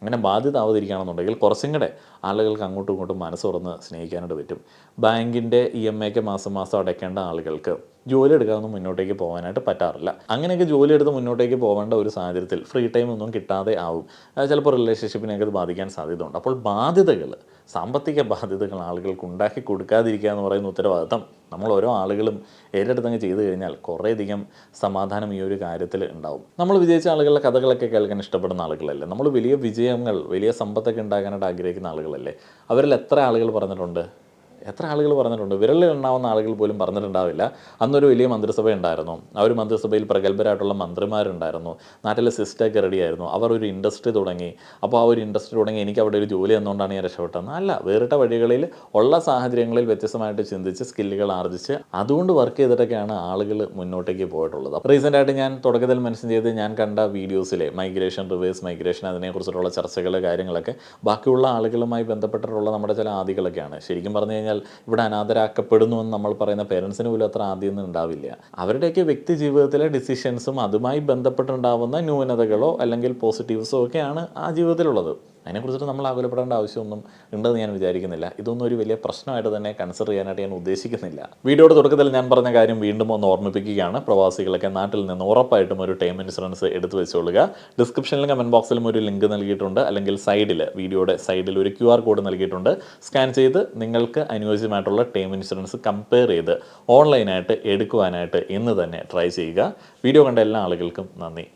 അങ്ങനെ ബാധ്യത ആവാതിരിക്കുകയാണെന്നുണ്ടെങ്കിൽ കുറച്ചും കൂടെ ആളുകൾക്ക് അങ്ങോട്ടും ഇങ്ങോട്ടും മനസ്സ് തുറന്ന് സ്നേഹിക്കാനായിട്ട് പറ്റും. ബാങ്കിന്റെ ഇ എം ഐക്ക് മാസം മാസം അടയ്ക്കേണ്ട ആളുകൾക്ക് ജോലി എടുക്കാതെ മുന്നോട്ടേക്ക് പോകാനായിട്ട് പറ്റാറില്ല. അങ്ങനെയൊക്കെ ജോലി എടുത്ത് മുന്നോട്ടേക്ക് പോകേണ്ട ഒരു സാഹചര്യത്തിൽ ഫ്രീ ടൈം ഒന്നും കിട്ടാതെ ആവും. ചിലപ്പോൾ റിലേഷൻഷിപ്പിനെയൊക്കെ അത് ബാധിക്കാൻ സാധ്യതയുണ്ട്. അപ്പോൾ ബാധ്യതകൾ സാമ്പത്തിക ബാധ്യതകൾ ആളുകൾക്ക് ഉണ്ടാക്കി കൊടുക്കാതിരിക്കുക എന്ന് പറയുന്ന ഉത്തരവാദിത്തം നമ്മൾ ഓരോ ആളുകളും ഏറ്റെടുത്തങ്ങ് ചെയ്തു കഴിഞ്ഞാൽ കുറേയധികം സമാധാനം ഈ ഒരു കാര്യത്തിൽ ഉണ്ടാവും. നമ്മൾ വിജയിച്ച ആളുകളുടെ കഥകളൊക്കെ കേൾക്കാൻ ഇഷ്ടപ്പെടുന്ന ആളുകളല്ലേ? നമ്മൾ വലിയ വിജയങ്ങൾ വലിയ സമ്പത്തൊക്കെ ഉണ്ടാക്കാനായിട്ട് ആഗ്രഹിക്കുന്ന ആളുകളല്ലേ? അവരിൽ എത്ര ആളുകൾ പറഞ്ഞിട്ടുണ്ട്? എത്ര ആളുകൾ പറഞ്ഞിട്ടുണ്ട്? വിരലിൽ എണ്ണാവുന്ന ആളുകൾ പോലും പറഞ്ഞിട്ടുണ്ടാവില്ല. അന്നൊരു വലിയ മന്ത്രിസഭ ഉണ്ടായിരുന്നു. ആ ഒരു മന്ത്രിസഭയിൽ പ്രഗത്ഭരായിട്ടുള്ള മന്ത്രിമാരുണ്ടായിരുന്നു. നാട്ടിലെ സിസ്റ്റൊക്കെ റെഡിയായിരുന്നു അവർ ഒരു ഇൻഡസ്ട്രി തുടങ്ങി. അപ്പോൾ ആ ഒരു ഇൻഡസ്ട്രി തുടങ്ങി എനിക്ക് അവിടെ ഒരു ജോലി എന്നുകൊണ്ടാണ് ഞാൻ രക്ഷപ്പെട്ടത്. അല്ല വേറിട്ട വഴികളിൽ ഉള്ള സാഹചര്യങ്ങളിൽ വ്യത്യസ്തമായിട്ട് ചിന്തിച്ച് സ്കില്ലുകൾ ആർജിച്ച് അതുകൊണ്ട് വർക്ക് ചെയ്തിട്ടൊക്കെയാണ് ആളുകൾ മുന്നോട്ടേക്ക് പോയിട്ടുള്ളത്. റീസെന്റ് ആയിട്ട് ഞാൻ തുടക്കത്തിൽ മെൻഷൻ ചെയ്ത് ഞാൻ കണ്ട വീഡിയോസിലെ മൈഗ്രേഷൻ റിവേഴ്സ് മൈഗ്രേഷൻ അതിനെക്കുറിച്ചിട്ടുള്ള ചർച്ചകൾ കാര്യങ്ങളൊക്കെ ബാക്കിയുള്ള ആളുകളുമായി ബന്ധപ്പെട്ടിട്ടുള്ള നമ്മുടെ ചില ആദികളൊക്കെയാണ്. ശരിക്കും പറഞ്ഞു കഴിഞ്ഞാൽ ഇവിടെ അനാഥരാക്കപ്പെടുന്നു എന്ന് നമ്മൾ പറയുന്ന പേരൻസിന് പോലും അത്ര ആദ്യമൊന്നും ഉണ്ടാവില്ല. അവരുടെയൊക്കെ വ്യക്തി ജീവിതത്തിലെ ഡിസിഷൻസും അതുമായി ബന്ധപ്പെട്ടുണ്ടാവുന്ന ന്യൂനതകളോ അല്ലെങ്കിൽ പോസിറ്റീവ്സോ ഒക്കെയാണ് ആ ജീവിതത്തിലുള്ളത്. അതിനെക്കുറിച്ചിട്ട് നമ്മൾ ആകുലപ്പെടേണ്ട ആവശ്യമൊന്നും ഉണ്ടെന്ന് ഞാൻ വിചാരിക്കുന്നില്ല. ഇതൊന്നും ഒരു വലിയ പ്രശ്നമായിട്ട് തന്നെ കൺസിഡർ ചെയ്യാനായിട്ട് ഞാൻ ഉദ്ദേശിക്കുന്നില്ല. വീഡിയോയുടെ തുടക്കത്തിൽ ഞാൻ പറഞ്ഞ കാര്യം വീണ്ടും ഒന്ന് ഓർമ്മിപ്പിക്കുകയാണ്. പ്രവാസികളൊക്കെ നാട്ടിൽ നിന്ന് ഉറപ്പായിട്ടും ഒരു ടേം ഇൻഷുറൻസ് എടുത്തു വെച്ചോളുക. ഡിസ്ക്രിപ്ഷനിലും കമന്റ് ബോക്സിലും ഒരു ലിങ്ക് നൽകിയിട്ടുണ്ട്. അല്ലെങ്കിൽ സൈഡിൽ വീഡിയോയുടെ സൈഡിൽ ഒരു ക്യു ആർ കോഡ് നൽകിയിട്ടുണ്ട്. സ്കാൻ ചെയ്ത് നിങ്ങൾക്ക് അനുയോജ്യമായിട്ടുള്ള ടേം ഇൻഷുറൻസ് കമ്പയർ ചെയ്ത് ഓൺലൈനായിട്ട് എടുക്കുവാനായിട്ട് ഇന്ന് തന്നെ ട്രൈ ചെയ്യുക. വീഡിയോ കണ്ട എല്ലാ ആളുകൾക്കും നന്ദി.